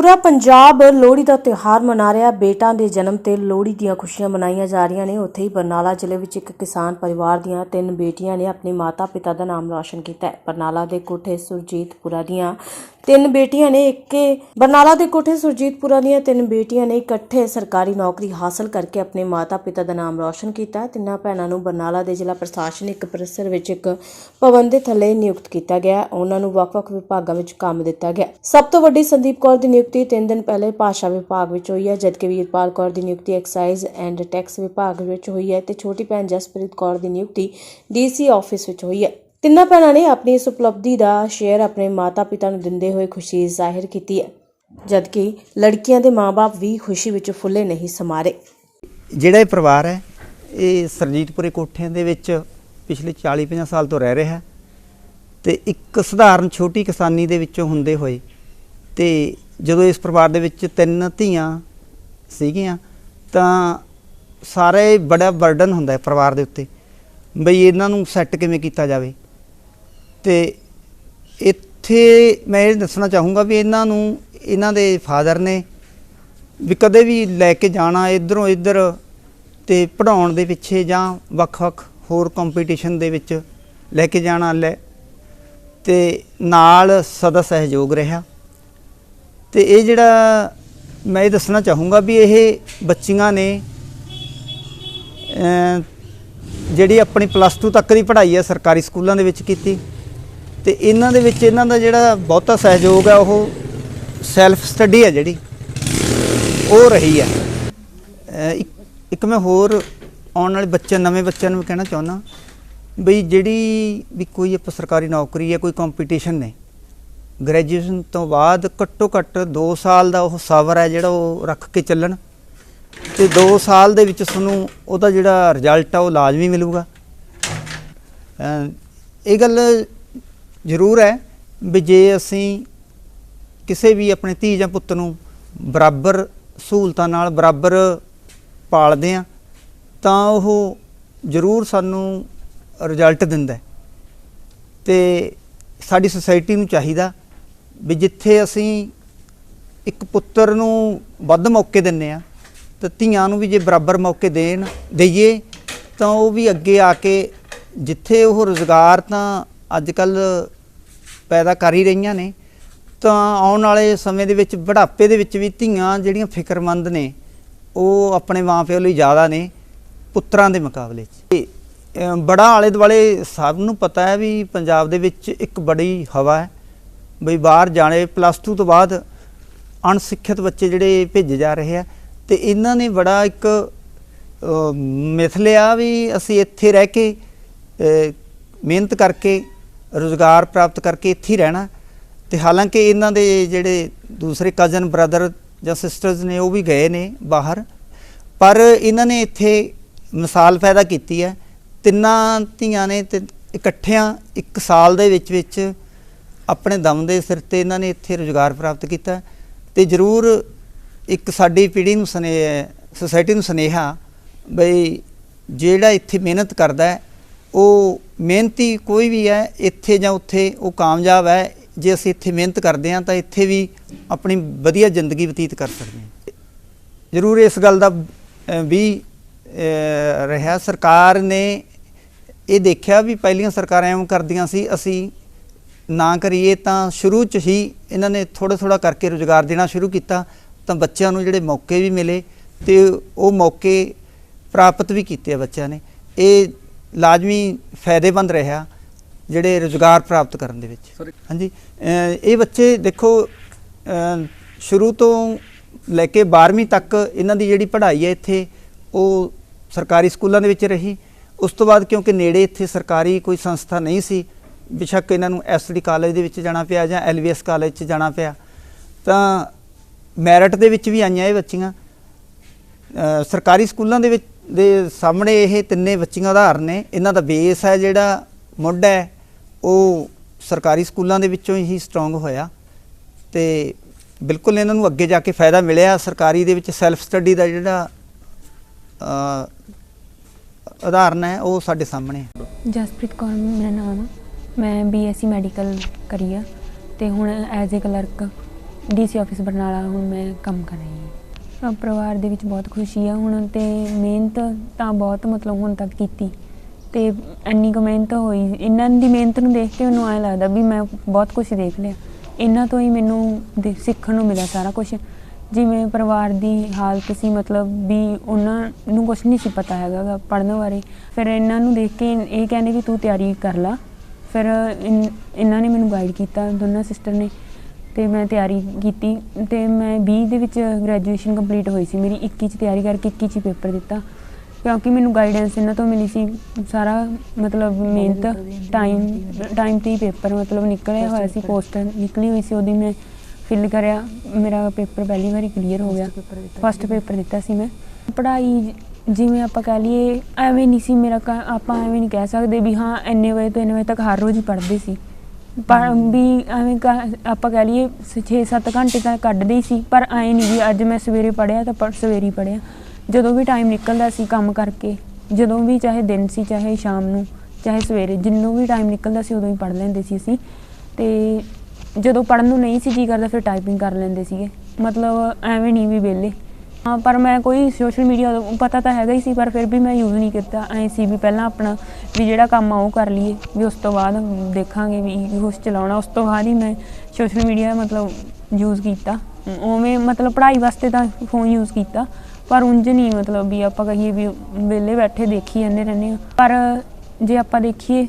ਪੂਰਾ ਪੰਜਾਬ ਲੋਹੜੀ ਦਾ ਤਿਉਹਾਰ ਮਨਾ ਰਿਹਾ ਬੇਟਾਂ ਦੇ ਜਨਮ ਤੇ ਲੋਹੜੀ ਦੀਆਂ ਖੁਸ਼ੀਆਂ ਮਨਾਈਆਂ ਜਾ ਰਹੀਆਂ ਨੇ। ਉੱਥੇ ਹੀ ਬਰਨਾਲਾ ਜ਼ਿਲ੍ਹੇ ਵਿੱਚ ਇੱਕ ਕਿਸਾਨ ਪਰਿਵਾਰ ਦੀਆਂ ਤਿੰਨ ਬੇਟੀਆਂ ਨੇ ਆਪਣੇ ਮਾਤਾ-ਪਿਤਾ ਦਾ ਨਾਮ ਰੌਸ਼ਨ ਕੀਤਾ ਹੈ। ਬਰਨਾਲਾ ਦੇ ਕੋਠੇ ਸੁਰਜੀਤਪੁਰਾ ਦੀਆਂ ਤਿੰਨ ਬੇਟੀਆਂ ਨੇ ਇੱਕੇ। ਬਰਨਾਲਾ ਦੇ ਕੋਠੇ ਸੁਰਜੀਤਪੁਰਾ ਦੀਆਂ ਤਿੰਨ ਬੇਟੀਆਂ ਨੇ ਇਕੱਠੇ ਸਰਕਾਰੀ ਨੌਕਰੀ ਹਾਸਲ ਕਰਕੇ ਆਪਣੇ ਮਾਤਾ-ਪਿਤਾ ਦਾ ਨਾਮ ਰੌਸ਼ਨ ਕੀਤਾ। ਤਿੰਨਾਂ ਭੈਣਾਂ ਨੂੰ ਬਰਨਾਲਾ ਦੇ ਜ਼ਿਲ੍ਹਾ ਪ੍ਰਸ਼ਾਸਨਿਕ ਪਰਿਸਰ ਵਿੱਚ ਇੱਕ ਭਵਨ ਦੇ ਥੱਲੇ ਨਿਯੁਕਤ ਕੀਤਾ ਗਿਆ। ਉਹਨਾਂ ਨੂੰ ਵੱਖ-ਵੱਖ ਵਿਭਾਗਾਂ ਵਿੱਚ ਕੰਮ ਦਿੱਤਾ ਗਿਆ। ਸਭ ਤੋਂ ਵੱਡੀ ਸੰਦੀਪ ਕੌਰ ਦੀ ਨਿਯੁਕਤੀ 3 ਦਿਨ ਪਹਿਲੇ ਭਾਸ਼ਾ ਵਿਭਾਗ ਵਿੱਚ ਹੋਈ ਹੈ, ਜਦਕਿ ਵੀਰਪਾਲ ਕੌਰ ਦੀ ਨਿਯੁਕਤੀ ਐਕਸਾਈਜ਼ ਐਂਡ ਟੈਕਸ ਵਿਭਾਗ ਵਿੱਚ ਹੋਈ ਹੈ ਤੇ ਛੋਟੀ ਭੈਣ ਜਸਪ੍ਰੀਤ ਕੌਰ ਦੀ ਨਿਯੁਕਤੀ ਡੀਸੀ ਆਫਿਸ ਵਿੱਚ ਹੋਈ ਹੈ। ਤਿੰਨਾਂ ਭੈਣਾਂ ਨੇ ਆਪਣੀ ਇਸ ਉਪਲਬਧੀ ਦਾ ਸ਼ੇਅਰ ਆਪਣੇ ਮਾਤਾ-ਪਿਤਾ ਨੂੰ ਦਿੰਦੇ ਹੋਏ ਖੁਸ਼ੀ ਜ਼ਾਹਿਰ ਕੀਤੀ ਹੈ, ਜਦਕਿ ਲੜਕੀਆਂ ਦੇ ਮਾਪੇ ਵੀ ਖੁਸ਼ੀ ਵਿੱਚ ਫੁੱਲੇ ਨਹੀਂ ਸਮਾਰੇ। ਜਿਹੜਾ ਇਹ ਪਰਿਵਾਰ ਹੈ, ਇਹ ਸਰਜੀਤਪੁਰੇ ਕੋਠਿਆਂ ਦੇ ਵਿੱਚ ਪਿਛਲੇ 40-50 ਸਾਲ ਤੋਂ ਰਹਿ ਰਿਹਾ ਹੈ ਤੇ ਇੱਕ ਸਧਾਰਨ ਛੋਟੀ ਕਿਸਾਨੀ ਦੇ ਵਿੱਚੋਂ ਹੁੰਦੇ ਹੋਏ ਤੇ ਜਦੋਂ ਇਸ ਪਰਿਵਾਰ ਦੇ ਵਿੱਚ ਤਿੰਨ ਧੀਆਂ ਸੀਗੀਆਂ, ਤਾਂ ਸਾਰੇ ਬੜਾ ਬਰਡਨ ਹੁੰਦਾ ਹੈ ਪਰਿਵਾਰ ਦੇ ਉੱਤੇ, ਬਈ ਇਹਨਾਂ ਨੂੰ ਸੈੱਟ ਕਿਵੇਂ ਕੀਤਾ ਜਾਵੇ। ਤੇ ਇੱਥੇ ਮੈਂ ਇਹ ਦੱਸਣਾ ਚਾਹੂੰਗਾ ਵੀ ਇਹਨਾਂ ਨੂੰ, ਇਹਨਾਂ ਦੇ ਫਾਦਰ ਨੇ ਵੀ ਕਦੇ ਵੀ ਲੈ ਕੇ ਜਾਣਾ ਇਧਰੋਂ ਇੱਧਰ ਤੇ ਪੜਾਉਣ ਦੇ ਪਿੱਛੇ ਜਾਂ ਵੱਖ-ਵੱਖ ਹੋਰ ਕੰਪੀਟੀਸ਼ਨ ਦੇ ਵਿੱਚ ਲੈ ਕੇ ਜਾਣਾ ਲੈ, ਤੇ ਨਾਲ ਸਦਾ ਸਹਿਯੋਗ ਰਿਹਾ। ਤੇ ਇਹ ਜਿਹੜਾ ਮੈਂ ਇਹ ਦੱਸਣਾ ਚਾਹੂੰਗਾ ਵੀ ਇਹ ਬੱਚੀਆਂ ਨੇ ਜਿਹੜੀ ਆਪਣੀ ਪਲੱਸ 2 ਤੱਕ ਦੀ ਪੜ੍ਹਾਈ ਹੈ ਸਰਕਾਰੀ ਸਕੂਲਾਂ ਦੇ ਵਿੱਚ ਕੀਤੀ। ਤੇ ਇਹਨਾਂ ਦੇ ਵਿੱਚ ਇਹਨਾਂ ਦਾ ਜਿਹੜਾ ਬਹੁਤਾ ਸਹਿਯੋਗ ਹੈ ਉਹ ਸੈਲਫ ਸਟੱਡੀ ਹੈ ਜਿਹੜੀ। ਉਹ ਰਹੀ ਹੈ ਇੱਕ ਇੱਕ ਮੈਂ ਹੋਰ ਆਉਣ ਵਾਲੇ ਬੱਚਿਆਂ, ਨਵੇਂ ਬੱਚਿਆਂ ਨੂੰ ਵੀ ਕਹਿਣਾ ਚਾਹੁੰਦਾ, ਬਈ ਜਿਹੜੀ ਵੀ ਕੋਈ ਆਪਾਂ ਸਰਕਾਰੀ ਨੌਕਰੀ ਹੈ ਕੋਈ ਕੰਪੀਟੀਸ਼ਨ ਨੇ ਗ੍ਰੈਜੂਏਸ਼ਨ ਤੋਂ ਬਾਅਦ ਘੱਟੋ ਘੱਟ 2 ਸਾਲ ਦਾ ਉਹ ਸਬਰ ਹੈ ਜਿਹੜਾ ਉਹ ਰੱਖ ਕੇ ਚੱਲਣ, ਤੇ 2 ਸਾਲ ਦੇ ਵਿੱਚ ਤੁਹਾਨੂੰ ਉਹਦਾ ਜਿਹੜਾ ਰਿਜ਼ਲਟ ਆ, ਉਹ ਲਾਜ਼ਮੀ ਮਿਲੂਗਾ। ਇਹ ਗੱਲ ਜ਼ਰੂਰ ਹੈ ਵੀ ਜੇ ਅਸੀਂ ਕਿਸੇ ਵੀ ਆਪਣੇ ਧੀ ਜਾਂ ਪੁੱਤ ਨੂੰ ਬਰਾਬਰ ਸਹੂਲਤਾਂ ਨਾਲ ਬਰਾਬਰ ਪਾਲਦੇ ਆ ਤਾਂ ਉਹ ਜ਼ਰੂਰ ਸਾਨੂੰ ਰਿਜ਼ਲਟ ਦਿੰਦਾ ਹੈ। ਤੇ ਸਾਡੀ ਸੁਸਾਇਟੀ ਨੂੰ ਚਾਹੀਦਾ ਵੀ ਜਿੱਥੇ ਅਸੀਂ ਇੱਕ ਪੁੱਤਰ ਨੂੰ ਵੱਧ ਮੌਕੇ ਦਿੰਨੇ ਆ ਤਾਂ ਧੀਆਂ ਨੂੰ ਵੀ ਜੇ ਬਰਾਬਰ ਮੌਕੇ ਦੇਣ, ਦਈਏ, ਤਾਂ ਉਹ ਵੀ ਅੱਗੇ ਆ ਕੇ ਜਿੱਥੇ ਉਹ ਰੋਜ਼ਗਾਰ ਤਾਂ ਅੱਜ ਕੱਲ ਪੈਦਾ ਕਰ ਹੀ ਰਹੀਆਂ ਨੇ। ਤਾਂ ਆਉਣ ਵਾਲੇ ਸਮੇਂ ਦੇ ਵਿੱਚ ਬੁਢਾਪੇ ਦੇ ਵਿੱਚ ਵੀ ਧੀਆਂ ਜਿਹੜੀਆਂ ਫਿਕਰਮੰਦ ਨੇ ਉਹ ਆਪਣੇ ਮਾਪਿਓ ਲਈ ਜ਼ਿਆਦਾ ਨੇ ਪੁੱਤਰਾਂ ਦੇ ਮੁਕਾਬਲੇ 'ਚ। ਤੇ, ਬੜਾ ਆਲੇ ਦੁਆਲੇ ਸਭ ਨੂੰ ਪਤਾ ਹੈ ਵੀ ਪੰਜਾਬ ਦੇ ਵਿੱਚ ਇੱਕ ਬੜੀ ਹਵਾ ਹੈ। ਬਈ ਬਾਹਰ ਜਾਣੇ ਪਲੱਸ 2 ਤੋਂ ਬਾਅਦ ਅਣਸਿੱਖਿਅਤ ਬੱਚੇ ਜਿਹੜੇ ਭੇਜੇ ਜਾ ਰਹੇ ਆ। ਤੇ ਇਹਨਾਂ ਨੇ ਬੜਾ ਇੱਕ ਅ, ਮਿਥ ਲਿਆ ਵੀ ਅਸੀਂ ਇੱਥੇ ਰਹਿ ਕੇ ਮਿਹਨਤ ਕਰਕੇ ਰੋਜ਼ਗਾਰ ਪ੍ਰਾਪਤ ਕਰਕੇ ਇੱਥੇ ਹੀ ਰਹਿਣਾ। ਤੇ ਹਾਲਾਂਕਿ ਇਹਨਾਂ ਦੇ ਜਿਹੜੇ ਦੂਸਰੇ ਕਜ਼ਨ ਬ੍ਰਦਰ ਜਾਂ ਸਿਸਟਰਸ ਨੇ, ਉਹ ਵੀ ਗਏ ਨੇ ਬਾਹਰ। ਪਰ ਇਹਨਾਂ ਨੇ ਇੱਥੇ ਮਿਸਾਲ ਪੈਦਾ ਕੀਤੀ ਹੈ। ਤਿੰਨਾਂ ਧੀਆਂ ਨੇ ਤੇ ਇਕੱਠਿਆਂ ਇੱਕ ਸਾਲ ਦੇ ਵਿੱਚ ਵਿੱਚ ਆਪਣੇ ਦਮ ਦੇ ਸਿਰ ਤੇ ਇਹਨਾਂ ਨੇ ਇੱਥੇ ਰੋਜ਼ਗਾਰ ਪ੍ਰਾਪਤ ਕੀਤਾ। ਤੇ ਜ਼ਰੂਰ ਇੱਕ ਸਾਡੀ ਪੀੜ੍ਹੀ ਨੂੰ ਸਨੇ ਸੁਸਾਇਟੀ ਨੂੰ ਸੁਨੇਹਾ ਬਈ ਜਿਹੜਾ ਇੱਥੇ ਮਿਹਨਤ ਕਰਦਾ ਹੈ ਉਹ ਮਿਹਨਤੀ ਕੋਈ ਵੀ ਹੈ, ਇੱਥੇ ਜਾਂ ਉੱਥੇ ਉਹ ਕਾਮਯਾਬ ਹੈ, ਜੇ ਅਸੀਂ ਇੱਥੇ ਮਿਹਨਤ ਕਰਦੇ ਹਾਂ ਤਾਂ ਇੱਥੇ ਵੀ ਆਪਣੀ ਵਧੀਆ ਜ਼ਿੰਦਗੀ ਬਤੀਤ ਕਰ ਸਕਦੇ ਹਾਂ। ਜ਼ਰੂਰ ਇਸ ਗੱਲ ਦਾ ਵੀ ਰਿਹਾ। ਸਰਕਾਰ ਨੇ ਇਹ ਦੇਖਿਆ ਵੀ ਪਹਿਲੀਆਂ ਸਰਕਾਰਾਂ ਐਵੇਂ ਕਰਦੀਆਂ ਸੀ, ਅਸੀਂ ਨਾ ਕਰੀਏ ਤਾਂ ਸ਼ੁਰੂ ਚ ਹੀ ਇਹਨਾਂ ਨੇ ਥੋੜਾ ਥੋੜਾ ਕਰਕੇ ਰੋਜ਼ਗਾਰ ਦੇਣਾ ਸ਼ੁਰੂ ਕੀਤਾ, ਤਾਂ ਬੱਚਿਆਂ ਨੂੰ ਜਿਹੜੇ ਮੌਕੇ ਵੀ ਮਿਲੇ ਤੇ ਉਹ ਮੌਕੇ ਪ੍ਰਾਪਤ ਵੀ ਕੀਤੇ ਆ ਬੱਚਿਆਂ ਨੇ। ਇਹ ਲਾਜ਼ਮੀ ਫਾਇਦੇਮੰਦ ਰਿਹਾ ਜਿਹੜੇ ਰੋਜ਼ਗਾਰ ਪ੍ਰਾਪਤ ਕਰਨ ਦੇ ਵਿੱਚ। ਹਾਂਜੀ ਇਹ ਬੱਚੇ ਦੇਖੋ ਸ਼ੁਰੂ ਤੋਂ ਲੈ ਕੇ 12ਵੀਂ ਤੱਕ ਇਹਨਾਂ ਦੀ ਜਿਹੜੀ ਪੜ੍ਹਾਈ ਹੈ ਇੱਥੇ ਉਹ ਸਰਕਾਰੀ ਸਕੂਲਾਂ ਦੇ ਵਿੱਚ ਰਹੀ। ਉਸ ਤੋਂ ਬਾਅਦ ਕਿਉਂਕਿ ਨੇੜੇ ਇੱਥੇ ਸਰਕਾਰੀ ਕੋਈ ਸੰਸਥਾ ਨਹੀਂ ਸੀ ਬਿਸ਼ੱਕ ਇਹਨਾਂ ਨੂੰ ਐਸਡੀ ਕਾਲਜ ਦੇ ਵਿੱਚ ਜਾਣਾ ਪਿਆ ਜਾਂ ਐਲਵੀਐਸ ਕਾਲਜ 'ਚ ਜਾਣਾ ਪਿਆ। ਤਾਂ ਮੈਰਿਟ ਦੇ ਵਿੱਚ ਵੀ ਆਈਆਂ ਇਹ ਬੱਚੀਆਂ। ਸਰਕਾਰੀ ਸਕੂਲਾਂ ਦੇ ਵਿੱਚ ਦੇ ਸਾਹਮਣੇ ਇਹ ਤਿੰਨੇ ਬੱਚੀਆਂ ਉਦਾਹਰਨ ਨੇ। ਇਹਨਾਂ ਦਾ ਬੇਸ ਹੈ ਜਿਹੜਾ ਮੁੱਢ ਹੈ। ਉਹ ਸਰਕਾਰੀ ਸਕੂਲਾਂ ਦੇ ਵਿੱਚੋਂ ਹੀ ਸਟਰੋਂਗ ਹੋਇਆ। ਤੇ ਬਿਲਕੁਲ ਇਹਨਾਂ ਨੂੰ ਅੱਗੇ ਜਾ ਕੇ ਫਾਇਦਾ ਮਿਲਿਆ। ਸਰਕਾਰੀ ਦੇ ਵਿੱਚ ਸੈਲਫ ਸਟੱਡੀ ਦਾ ਜਿਹੜਾ ਉਦਾਹਰਨ ਹੈ, ਉਹ ਸਾਡੇ ਸਾਹਮਣੇ ਹੈ। ਜਸਪ੍ਰੀਤ ਕੌਰ, ਮੇਰਾ ਨਾਮ ਆ। ਮੈਂ ਬੀਐਸਸੀ ਮੈਡੀਕਲ ਕਰੀ ਆ। ਤੇ ਹੁਣ as a clerk DC office Barnala ਹੁਣ ਮੈਂ ਕੰਮ ਕਰ ਰਹੀ ਹਾਂ। ਪਰਿਵਾਰ ਦੇ ਵਿੱਚ ਬਹੁਤ ਖੁਸ਼ੀ ਆ। ਹੁਣ ਤੇ ਮਿਹਨਤ ਤਾਂ ਬਹੁਤ ਮਤਲਬ ਹੁਣ ਤੱਕ ਕੀਤੀ। ਤੇ ਇੰਨੀ ਕੁ ਮਿਹਨਤ ਹੋਈ। ਇਹਨਾਂ ਦੀ ਮਿਹਨਤ ਨੂੰ ਦੇਖ ਕੇ ਮੈਨੂੰ ਐਂ ਲੱਗਦਾ ਵੀ ਮੈਂ ਬਹੁਤ ਕੁਝ ਦੇਖ ਲਿਆ। ਇਹਨਾਂ ਤੋਂ ਹੀ ਮੈਨੂੰ ਦੇ- ਸਿੱਖਣ ਨੂੰ ਮਿਲਿਆ ਸਾਰਾ ਕੁਝ ਜਿਵੇਂ ਪਰਿਵਾਰ ਦੀ ਹਾਲਤ ਸੀ, ਮਤਲਬ ਵੀ ਉਹਨਾਂ ਨੂੰ ਕੁਝ ਨਹੀਂ ਸੀ ਪਤਾ ਹੈਗਾ ਪੜ੍ਹਨ ਬਾਰੇ। ਫਿਰ ਇਹਨਾਂ ਨੂੰ ਦੇਖ ਕੇ ਇਹ ਕਹਿੰਦੇ ਵੀ ਤੂੰ ਤਿਆਰੀ ਕਰ ਲਾ। ਫਿਰ ਇਨ- ਇਹਨਾਂ ਨੇ ਮੈਨੂੰ ਗਾਈਡ ਕੀਤਾ, ਦੋਨਾਂ ਸਿਸਟਰ ਨੇ। ਤੇ ਮੈਂ ਤਿਆਰੀ ਕੀਤੀ ਤੇ ਮੈਂ 20 ਦੇ ਵਿੱਚ ਗ੍ਰੈਜੂਏਸ਼ਨ ਕੰਪਲੀਟ ਹੋਈ ਸੀ। ਮੇਰੀ 21 ਚ ਤਿਆਰੀ ਕਰਕੇ 21 ਚ ਪੇਪਰ ਦਿੱਤਾ। ਕਿਉਂਕਿ ਮੈਨੂੰ ਗਾਈਡੈਂਸ ਇਹਨਾਂ ਤੋਂ ਮਿਲੀ ਸੀ। ਸਾਰਾ ਮਤਲਬ ਮਿਹਨਤ ਟਾਈਮ ਟਾਈਮ ਤੇ ਹੀ ਪੇਪਰ ਮਤਲਬ ਨਿਕਲਿਆ ਹੋਇਆ ਸੀ। ਪੋਸਟ ਨਿਕਲੀ ਹੋਈ ਸੀ, ਉਹਦੀ ਮੈਂ ਫਿਲ ਕਰਿਆ। ਮੇਰਾ ਪੇਪਰ ਪਹਿਲੀ ਵਾਰੀ ਕਲੀਅਰ ਹੋ ਗਿਆ। ਫਸਟ ਪੇਪਰ ਦਿੱਤਾ ਸੀ ਮੈਂ। ਪੜ੍ਹਾਈ ਜਿਵੇਂ ਆਪਾਂ ਕਹਿ ਲਈਏ, ਐਵੇਂ ਨਹੀਂ ਸੀ ਮੇਰਾ ਕ- ਆਪਾਂ ਐਵੇਂ ਨਹੀਂ ਕਹਿ ਸਕਦੇ ਵੀ ਹਾਂ, ਇੰਨੇ ਵਜੇ ਤੋਂ ਇੰਨੇ ਵਜੇ ਤੱਕ ਹਰ ਰੋਜ਼ ਹੀ ਪੜ੍ਹਦੇ ਸੀ। ਪਰ ਵੀ ਐਵੇਂ ਕ- ਆਪਾਂ ਕਹਿ ਲਈਏ 6-7 ਘੰਟੇ ਤਾਂ ਕੱਢਦੇ ਹੀ ਸੀ ਪਰ ਐਂ ਨਹੀਂ ਵੀ ਅੱਜ ਮੈਂ ਸਵੇਰੇ ਪੜ੍ਹਿਆ ਤਾਂ ਪਰ ਸਵੇਰੇ ਹੀ ਪੜ੍ਹਿਆ। ਜਦੋਂ ਵੀ ਟਾਈਮ ਨਿਕਲਦਾ ਸੀ ਕੰਮ ਕਰਕੇ ਜਦੋਂ ਵੀ ਚਾਹੇ ਦਿਨ ਸੀ ਚਾਹੇ ਸ਼ਾਮ ਨੂੰ ਚਾਹੇ ਸਵੇਰੇ ਜਿੰਨੂੰ ਵੀ ਟਾਈਮ ਨਿਕਲਦਾ ਸੀ ਉਦੋਂ ਹੀ ਪੜ੍ਹ ਲੈਂਦੇ ਸੀ ਅਸੀਂ। ਤੇ ਜਦੋਂ ਪੜ੍ਹਨ ਨੂੰ ਨਹੀਂ ਸੀ ਜੀ ਕਰਦਾ ਫਿਰ ਟਾਈਪਿੰਗ ਕਰ ਲੈਂਦੇ ਸੀਗੇ। ਮਤਲਬ ਐਵੇਂ ਨਹੀਂ ਵੀ ਵਿਹਲੇ। ਹਾਂ, ਪਰ ਮੈਂ ਕੋਈ ਸੋਸ਼ਲ ਮੀਡੀਆ ਪਤਾ ਤਾਂ ਹੈਗਾ ਹੀ ਸੀ, ਪਰ ਫਿਰ ਵੀ ਮੈਂ ਯੂਜ਼ ਨਹੀਂ ਕੀਤਾ। ਐਂ ਸੀ ਵੀ ਪਹਿਲਾਂ ਆਪਣਾ ਵੀ ਜਿਹੜਾ ਕੰਮ ਆ ਉਹ ਕਰ ਲਈਏ, ਵੀ ਉਸ ਤੋਂ ਬਾਅਦ ਦੇਖਾਂਗੇ ਵੀ ਕੁਛ ਚਲਾਉਣਾ। ਉਸ ਤੋਂ ਬਾਅਦ ਹੀ ਮੈਂ ਸੋਸ਼ਲ ਮੀਡੀਆ ਮਤਲਬ ਯੂਜ਼ ਕੀਤਾ। ਉਵੇਂ ਮਤਲਬ ਪੜ੍ਹਾਈ ਵਾਸਤੇ ਤਾਂ ਫੋਨ ਯੂਜ਼ ਕੀਤਾ, ਪਰ ਉਂਝ ਨਹੀਂ ਮਤਲਬ ਵੀ ਆਪਾਂ ਕਹੀਏ ਵੀ ਵਿਹਲੇ ਬੈਠੇ ਦੇਖੀ ਜਾਂਦੇ ਰਹਿੰਦੇ ਹਾਂ। ਪਰ ਜੇ ਆਪਾਂ ਦੇਖੀਏ,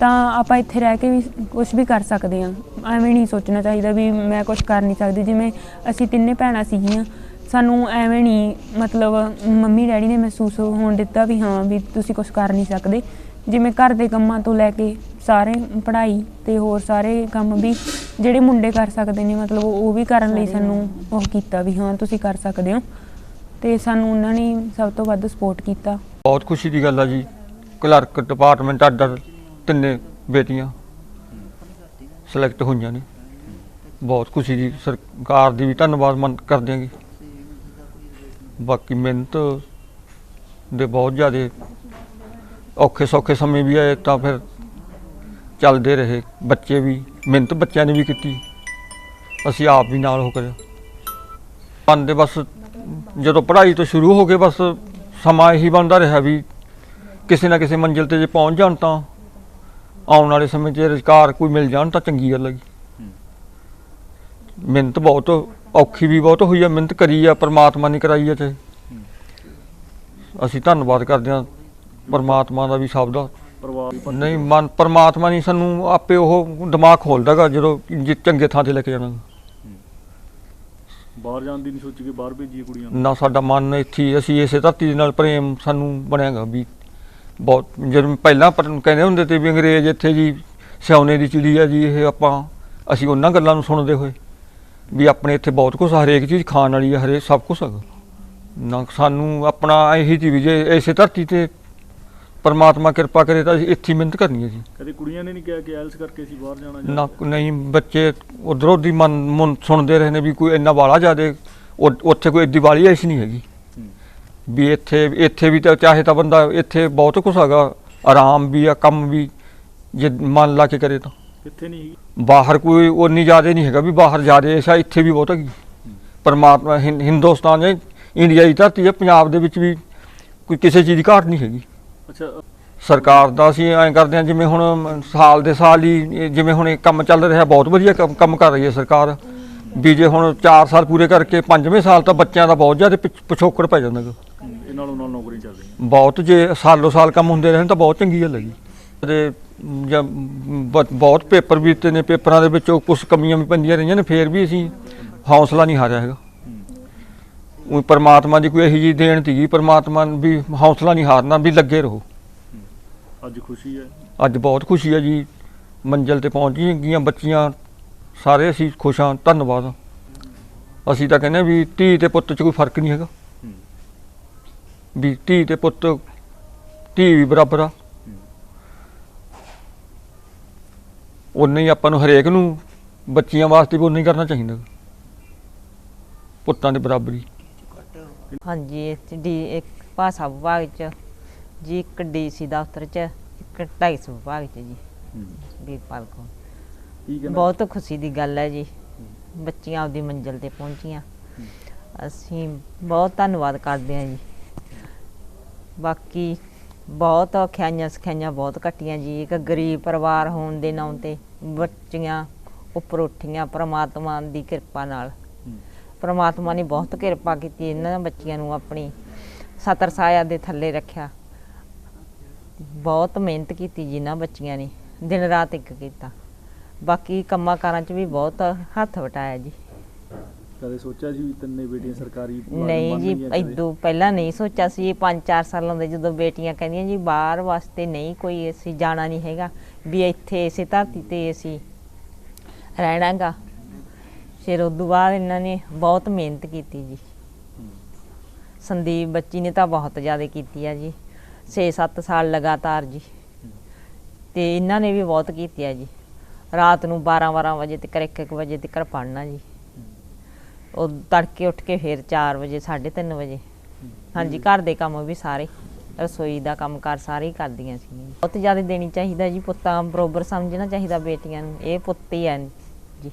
ਤਾਂ ਆਪਾਂ ਇੱਥੇ ਰਹਿ ਕੇ ਵੀ ਕੁਝ ਵੀ ਕਰ ਸਕਦੇ ਹਾਂ। ਐਵੇਂ ਨਹੀਂ ਸੋਚਣਾ ਚਾਹੀਦਾ ਵੀ ਮੈਂ ਕੁਝ ਕਰ ਨਹੀਂ ਸਕਦੀ। ਜਿਵੇਂ ਅਸੀਂ ਤਿੰਨੇ ਭੈਣਾਂ ਸੀਗੀਆਂ ਸਾਨੂੰ ਐਵੇਂ ਨਹੀਂ ਮਤਲਬ ਮੰਮੀ ਡੈਡੀ ਨੇ ਮਹਿਸੂਸ ਹੋਣ ਦਿੱਤਾ ਵੀ ਹਾਂ ਵੀ ਤੁਸੀਂ ਕੁਝ ਕਰ ਨਹੀਂ ਸਕਦੇ। ਜਿਵੇਂ ਘਰ ਦੇ ਕੰਮਾਂ ਤੋਂ ਲੈ ਕੇ ਸਾਰੇ ਪੜ੍ਹਾਈ ਤੇ ਹੋਰ ਸਾਰੇ ਕੰਮ ਵੀ ਜਿਹੜੇ ਮੁੰਡੇ ਕਰ ਸਕਦੇ ਨੇ ਮਤਲਬ ਉਹ ਵੀ ਕਰਨ ਲਈ ਸਾਨੂੰ ਉਹ ਕੀਤਾ ਵੀ ਹਾਂ ਤੁਸੀਂ ਕਰ ਸਕਦੇ ਹੋ। ਤੇ ਸਾਨੂੰ ਉਹਨਾਂ ਨੇ ਸਭ ਤੋਂ ਵੱਧ ਸਪੋਰਟ ਕੀਤਾ। ਬਹੁਤ ਖੁਸ਼ੀ ਦੀ ਗੱਲ ਆ ਜੀ। ਕਲਰਕ ਡਿਪਾਰਟਮੈਂਟ ਅੱਡ ਅੱਡ ਤਿੰਨੇ ਬੇਟੀਆਂ ਸਿਲੈਕਟ ਹੋਈਆਂ ਨੇ। ਬਹੁਤ ਖੁਸ਼ੀ ਦੀ ਸਰਕਾਰ ਦੀ ਵੀ ਧੰਨਵਾਦ ਮੰਨ ਕਰਦੇ ਹਾਂ ਜੀ। ਬਾਕੀ ਮਿਹਨਤ ਦੇ ਬਹੁਤ ਜ਼ਿਆਦੇ ਔਖੇ ਸੌਖੇ ਸਮੇਂ ਵੀ ਆਏ ਤਾਂ ਫਿਰ ਚੱਲਦੇ ਰਹੇ। ਬੱਚੇ ਵੀ ਮਿਹਨਤ ਬੱਚਿਆਂ ਨੇ ਵੀ ਕੀਤੀ। ਅਸੀਂ ਆਪ ਵੀ ਨਾਲ ਹੋ ਕਰਿਆ ਮਨ ਦੇ ਬਸ ਜਦੋਂ ਪੜ੍ਹਾਈ ਤੋਂ ਸ਼ੁਰੂ ਹੋ ਕੇ ਬਸ ਸਮਾਂ ਇਹੀ ਬਣਦਾ ਰਿਹਾ ਵੀ ਕਿਸੇ ਨਾ ਕਿਸੇ ਮੰਜ਼ਿਲ ਤੇ ਜੇ ਪਹੁੰਚ ਜਾਣ ਤਾਂ ਆਉਣ ਵਾਲੇ ਸਮੇਂ 'ਚ ਰੁਜ਼ਗਾਰ ਕੋਈ ਮਿਲ ਜਾਣ ਤਾਂ ਚੰਗੀ ਗੱਲ ਹੈ। ਮਿਹਨਤ ਬਹੁਤ ਔਖੀ ਵੀ ਬਹੁਤ ਹੋਈ ਆ ਮਿਹਨਤ ਕਰੀ ਆ ਪਰਮਾਤਮਾ ਨੇ ਕਰਾਈ ਆ ਤੇ। ਅਸੀਂ ਧੰਨਵਾਦ ਕਰਦੇ ਹਾਂ ਪਰਮਾਤਮਾ ਦਾ ਵੀ ਸਭ ਦਾ। ਪਰਿਵਾਰ ਨਹੀਂ ਮਨ ਪਰਮਾਤਮਾ ਨੇ ਸਾਨੂੰ ਆਪੇ ਉਹ ਦਿਮਾਗ ਖੋਲਦਾਗਾ ਜਦੋਂ ਜੇ ਚੰਗੇ ਥਾਂ ਤੇ ਲੈ ਕੇ ਜਾਣਾ। ਬਾਹਰ ਜਾਣ ਦੀ ਨਹੀਂ ਸੋਚੀ ਕਿ ਬਾਹਰ ਭੇਜੀਏ ਕੁੜੀਆਂ ਨੂੰ। ਸਾਡਾ ਮਨ ਇੱਥੇ ਅਸੀਂ ਇਸੇ ਧਰਤੀ ਦੇ ਨਾਲ ਪ੍ਰੇਮ ਸਾਨੂੰ ਬਣਿਆਗਾ ਵੀ ਬਹੁਤ ਜਦੋਂ ਪਹਿਲਾਂ ਪਰ ਕਹਿੰਦੇ ਹੁੰਦੇ ਤੇ ਵੀ ਅੰਗਰੇਜ਼ ਇੱਥੇ ਜੀ ਸਿਆਉਣੇ ਦੀ ਚਿੜੀ ਆ ਜੀ ਇਹ ਆਪਾਂ ਅਸੀਂ ਉਹਨਾਂ ਗੱਲਾਂ ਨੂੰ ਸੁਣਦੇ ਹੋਏ। ਵੀ ਆਪਣੇ ਇੱਥੇ ਬਹੁਤ ਕੁਝ ਹਰੇਕ ਚੀਜ਼ ਖਾਣ ਵਾਲੀ ਹੈ ਹਰੇਕ ਸਭ ਕੁਝ ਹੈਗਾ। ਨਾ ਸਾਨੂੰ ਆਪਣਾ ਇਹੀ ਚੀਜ਼ ਵੀ ਜੇ ਇਸੇ ਧਰਤੀ ਤੇ ਪਰਮਾਤਮਾ ਕਿਰਪਾ ਕਰੇ ਤਾਂ ਅਸੀਂ ਇੱਥੇ ਹੀ ਮਿਹਨਤ ਕਰਨੀ ਹੈ ਜੀ। ਕਦੇ ਕੁੜੀਆਂ ਨੇ ਨਹੀਂ ਕਿਹਾ ਕਿ ਐਲਸ ਕਰਕੇ ਅਸੀਂ ਬਾਹਰ ਜਾਣਾ ਜਾਂ- ਨਾ ਨਹੀਂ ਬੱਚੇ ਉਧਰੋਂ ਦੀ ਮਨ ਮੁਨ ਸੁਣਦੇ ਰਹੇ ਨੇ ਵੀ ਕੋਈ ਇੰਨਾ ਵਾਲਾ ਜ਼ਿਆਦੇ ਉ- ਉੱਥੇ ਕੋਈ ਏਡੀ ਵਾਲੀ ਐਸੀ ਨਹੀਂ ਹੈਗੀ। ਵੀ ਇੱਥੇ ਇੱਥੇ ਵੀ ਤਾਂ ਚਾਹੇ ਤਾਂ ਬੰਦਾ ਇੱਥੇ ਬਹੁਤ ਕੁਛ ਹੈਗਾ ਆਰਾਮ ਵੀ ਆ ਕੰਮ ਵੀ ਜੇ ਮਨ ਲਾ ਕੇ ਕਰੇ ਤਾਂ। ਕਿੱਥੇ ਨਹੀਂ ਹੈਗੀ? ਬਾਹਰ ਕੋਈ ਉਨੀ ਜ਼ਿਆਦਾ ਨਹੀਂ ਹੈਗਾ ਵੀ ਬਾਹਰ ਜ਼ਿਆਦਾ ਐਸਾ ਇੱਥੇ ਵੀ ਬਹੁਤ ਹੈਗੀ। ਪਰਮਾਤਮਾ ਹਿੰ- ਹਿੰਦੁਸਤਾਨ ਜਾਂ ਇੰਡੀਆ ਦੀ ਧਰਤੀ ਹੈ ਪੰਜਾਬ ਦੇ ਵਿੱਚ ਵੀ ਕੋਈ ਕਿਸੇ ਚੀਜ਼ ਦੀ ਘਾਟ ਨਹੀਂ ਹੈਗੀ। ਅੱਛਾ ਸਰਕਾਰ ਦਾ ਅਸੀਂ ਐਂ ਕਰਦੇ ਹਾਂ ਜਿਵੇਂ ਹੁਣ ਮ- ਸਾਲ ਦੇ ਸਾਲ ਹੀ ਇਹ ਜਿਵੇਂ ਹੁਣ ਇਹ ਕੰਮ ਚੱਲ ਰਿਹਾ ਬਹੁਤ ਵਧੀਆ ਕੰਮ ਕੰਮ ਕਰ ਰਹੀ ਹੈ ਸਰਕਾਰ। ਵੀ ਜੇ ਹੁਣ 4 ਸਾਲ ਪੂਰੇ ਕਰਕੇ ਪੰਜਵੇਂ ਸਾਲ ਤਾਂ ਬੱਚਿਆਂ ਦਾ ਬਹੁਤ ਜ਼ਿਆਦਾ ਪਿਛ- ਪਿਛੋਕੜ ਪੈ ਜਾਂਦਾ ਗਾ ਹੂੰ, ਇਹ ਨਾਲੋਂ ਨਾਲ ਨੌਕਰੀਆਂ ਚੱਲ ਬਹੁਤ ਜੇ ਸਾਲੋ ਸਾਲ ਕੰਮ ਹੁੰਦੇ ਰਹਿਣ ਤਾਂ ਬਹੁਤ ਚੰਗੀ ਗੱਲ ਹੈਗੀ। ਤੇ ਜਾਂ ਬਹੁਤ ਪੇਪਰ ਵੀ ਦਿੱਤੇ ਨੇ ਪੇਪਰਾਂ ਦੇ ਵਿੱਚੋਂ ਕੁਝ ਕਮੀਆਂ ਵੀ ਪੈਂਦੀਆਂ ਰਹੀਆਂ ਨੇ ਫੇਰ ਵੀ ਅਸੀਂ ਹੌਸਲਾ ਨਹੀਂ ਹਾਰਿਆ ਹੈਗਾ। ਉਹ ਪਰਮਾਤਮਾ ਦੀ ਕੋਈ ਇਹੀ ਜੀ ਦੇਣ ਸੀਗੀ ਪਰਮਾਤਮਾ ਨੂੰ ਵੀ ਹੌਸਲਾ ਨਹੀਂ ਹਾਰਨਾ ਵੀ ਲੱਗੇ ਰਹੋ। ਅੱਜ ਖੁਸ਼ੀ ਹੈ? ਅੱਜ ਬਹੁਤ ਖੁਸ਼ੀ ਹੈ ਜੀ। ਮੰਜ਼ਿਲ ਤੇ ਪਹੁੰਚ ਗਈਆਂ ਬੱਚੀਆਂ ਸਾਰੇ ਅਸੀਂ ਖੁਸ਼ ਹਾਂ ਧੰਨਵਾਦ। ਅਸੀਂ ਤਾਂ ਕਹਿੰਦੇ ਹਾਂ ਵੀ ਧੀ ਤੇ ਪੁੱਤ 'ਚ ਕੋਈ ਫ਼ਰਕ ਨਹੀਂ ਹੈਗਾ। ਵੀ ਧੀ ਤੇ ਪੁੱਤ ਧੀ ਵੀ ਬਰਾਬਰ ਆ। ਉਨੇ ਹੀ ਆਪਾਂ ਨੂੰ ਹਰੇਕ ਨੂੰ ਬੱਚੀਆਂ ਵਾਸਤੇ ਵੀ ਉਨਾ ਹੀ ਕਰਨਾ ਚਾਹੀਦਾ। ਪੁੱਤਾਂ ਦੇ ਬਰਾਬਰ। ਹਾਂਜੀ ਇੱਥੇ ਡੀ ਇੱਕ ਭਾਸ਼ਾ ਵਿਭਾਗ ਚ ਜੀ ਇੱਕ ਡੀਸੀ ਦਫ਼ਤਰ ਚ ਇੱਕ ਟੈਕਸ ਵਿਭਾਗ ਚ ਜੀ। ਵੀਰਪਾਲ ਕੌਰ। ਕੀ ਕਹਿੰਦਾ? ਬਹੁਤ ਖੁਸ਼ੀ ਦੀ ਗੱਲ ਹੈ ਜੀ। ਬੱਚੀਆਂ ਆਪਦੀ ਮੰਜ਼ਿਲ ਤੇ ਪਹੁੰਚੀਆਂ। ਅਸੀਂ ਬਹੁਤ ਧੰਨਵਾਦ ਕਰਦੇ ਹਾਂ ਜੀ। ਬਾਕੀ ਬਹੁਤ ਔਖਿਆਈਆਂ ਸਖਿਆਈਆਂ ਬਹੁਤ ਕੱਟੀਆਂ ਜੀ। ਇੱਕ ਗਰੀਬ ਪਰਿਵਾਰ ਹੋਣ ਦੇ ਨਾਂ ਤੇ ਬੱਚੀਆਂ ਉੱਪਰ ਉੱਠੀਆਂ ਪ੍ਰਮਾਤਮਾ ਦੀ ਕਿਰਪਾ ਨਾਲ। ਪ੍ਰਮਾਤਮਾ ਨੇ ਬਹੁਤ ਕਿਰਪਾ ਕੀਤੀ ਇਹਨਾਂ ਬੱਚੀਆਂ ਨੂੰ ਆਪਣੀ ਸਤਰ ਸਾਇਆ ਦੇ ਥੱਲੇ ਰੱਖਿਆ। ਬਹੁਤ ਮਿਹਨਤ ਕੀਤੀ ਜੀ ਇਹਨਾਂ ਬੱਚੀਆਂ ਨੇ ਦਿਨ ਰਾਤ ਇੱਕ ਕੀਤਾ। ਬਾਕੀ ਕੰਮਾਂ ਕਾਰਾਂ 'ਚ ਵੀ ਬਹੁਤ ਹੱਥ ਵਟਾਇਆ ਜੀ। ਕਦੇ ਸੋਚਿਆ ਸੀ ਵੀ ਤਿੰਨੇ ਬੇਟੀਆਂ ਸਰਕਾਰੀ ਨਹੀਂ ਜੀ? ਇਦੋਂ ਪਹਿਲਾਂ ਨਹੀਂ ਸੋਚਿਆ ਸੀ ਇਹ 5-4 ਸਾਲਾਂ ਦੇ ਜਦੋਂ ਬੇਟੀਆਂ ਕਹਿੰਦੀਆਂ ਜੀ ਬਾਹਰ ਵਾਸਤੇ ਨਹੀਂ ਕੋਈ ਅਸੀਂ ਜਾਣਾ ਨਹੀਂ ਹੈਗਾ ਵੀ ਇੱਥੇ ਇਸੇ ਧਰਤੀ ਤੇ ਅਸੀਂ ਰਹਿਣਾਗਾ। ਫਿਰ ਉਦੋਂ ਬਾਅਦ ਇਹਨਾਂ ਨੇ ਬਹੁਤ ਮਿਹਨਤ ਕੀਤੀ ਜੀ। ਸੰਦੀਪ ਬੱਚੀ ਨੇ ਤਾਂ ਬਹੁਤ ਜ਼ਿਆਦਾ ਕੀਤੀ ਆ ਜੀ 6-7 ਸਾਲ ਲਗਾਤਾਰ ਜੀ। ਤੇ ਇਹਨਾਂ ਨੇ ਵੀ ਬਹੁਤ ਕੀਤੀ ਆ ਜੀ। ਰਾਤ ਨੂੰ 12-12 ਵਜੇ ਤੱਕ 1-1 ਵਜੇ ਤੱਕ ਪੜ੍ਹਨਾ ਜੀ। ਉਹ ਤੜਕੇ ਉੱਠ ਕੇ ਫਿਰ 4 ਵਜੇ 3:30 ਵਜੇ। ਹਾਂਜੀ ਘਰ ਦੇ ਕੰਮ ਵੀ ਸਾਰੇ ਰਸੋਈ ਦਾ ਕੰਮ ਕਾਰ ਸਾਰੇ ਹੀ ਕਰਦੀਆਂ ਸੀ ਬਹੁਤ ਜ਼ਿਆਦਾ ਦੇਣੀ ਚਾਹੀਦਾ ਜੀ ਪੁੱਤਾਂ ਬਰੋਬਰ ਸਮਝਣਾ ਚਾਹੀਦਾ ਬੇਟੀਆਂ ਨੂੰ ਇਹ ਪੁੱਤ ਹੀ ਹਨ ਜੀ।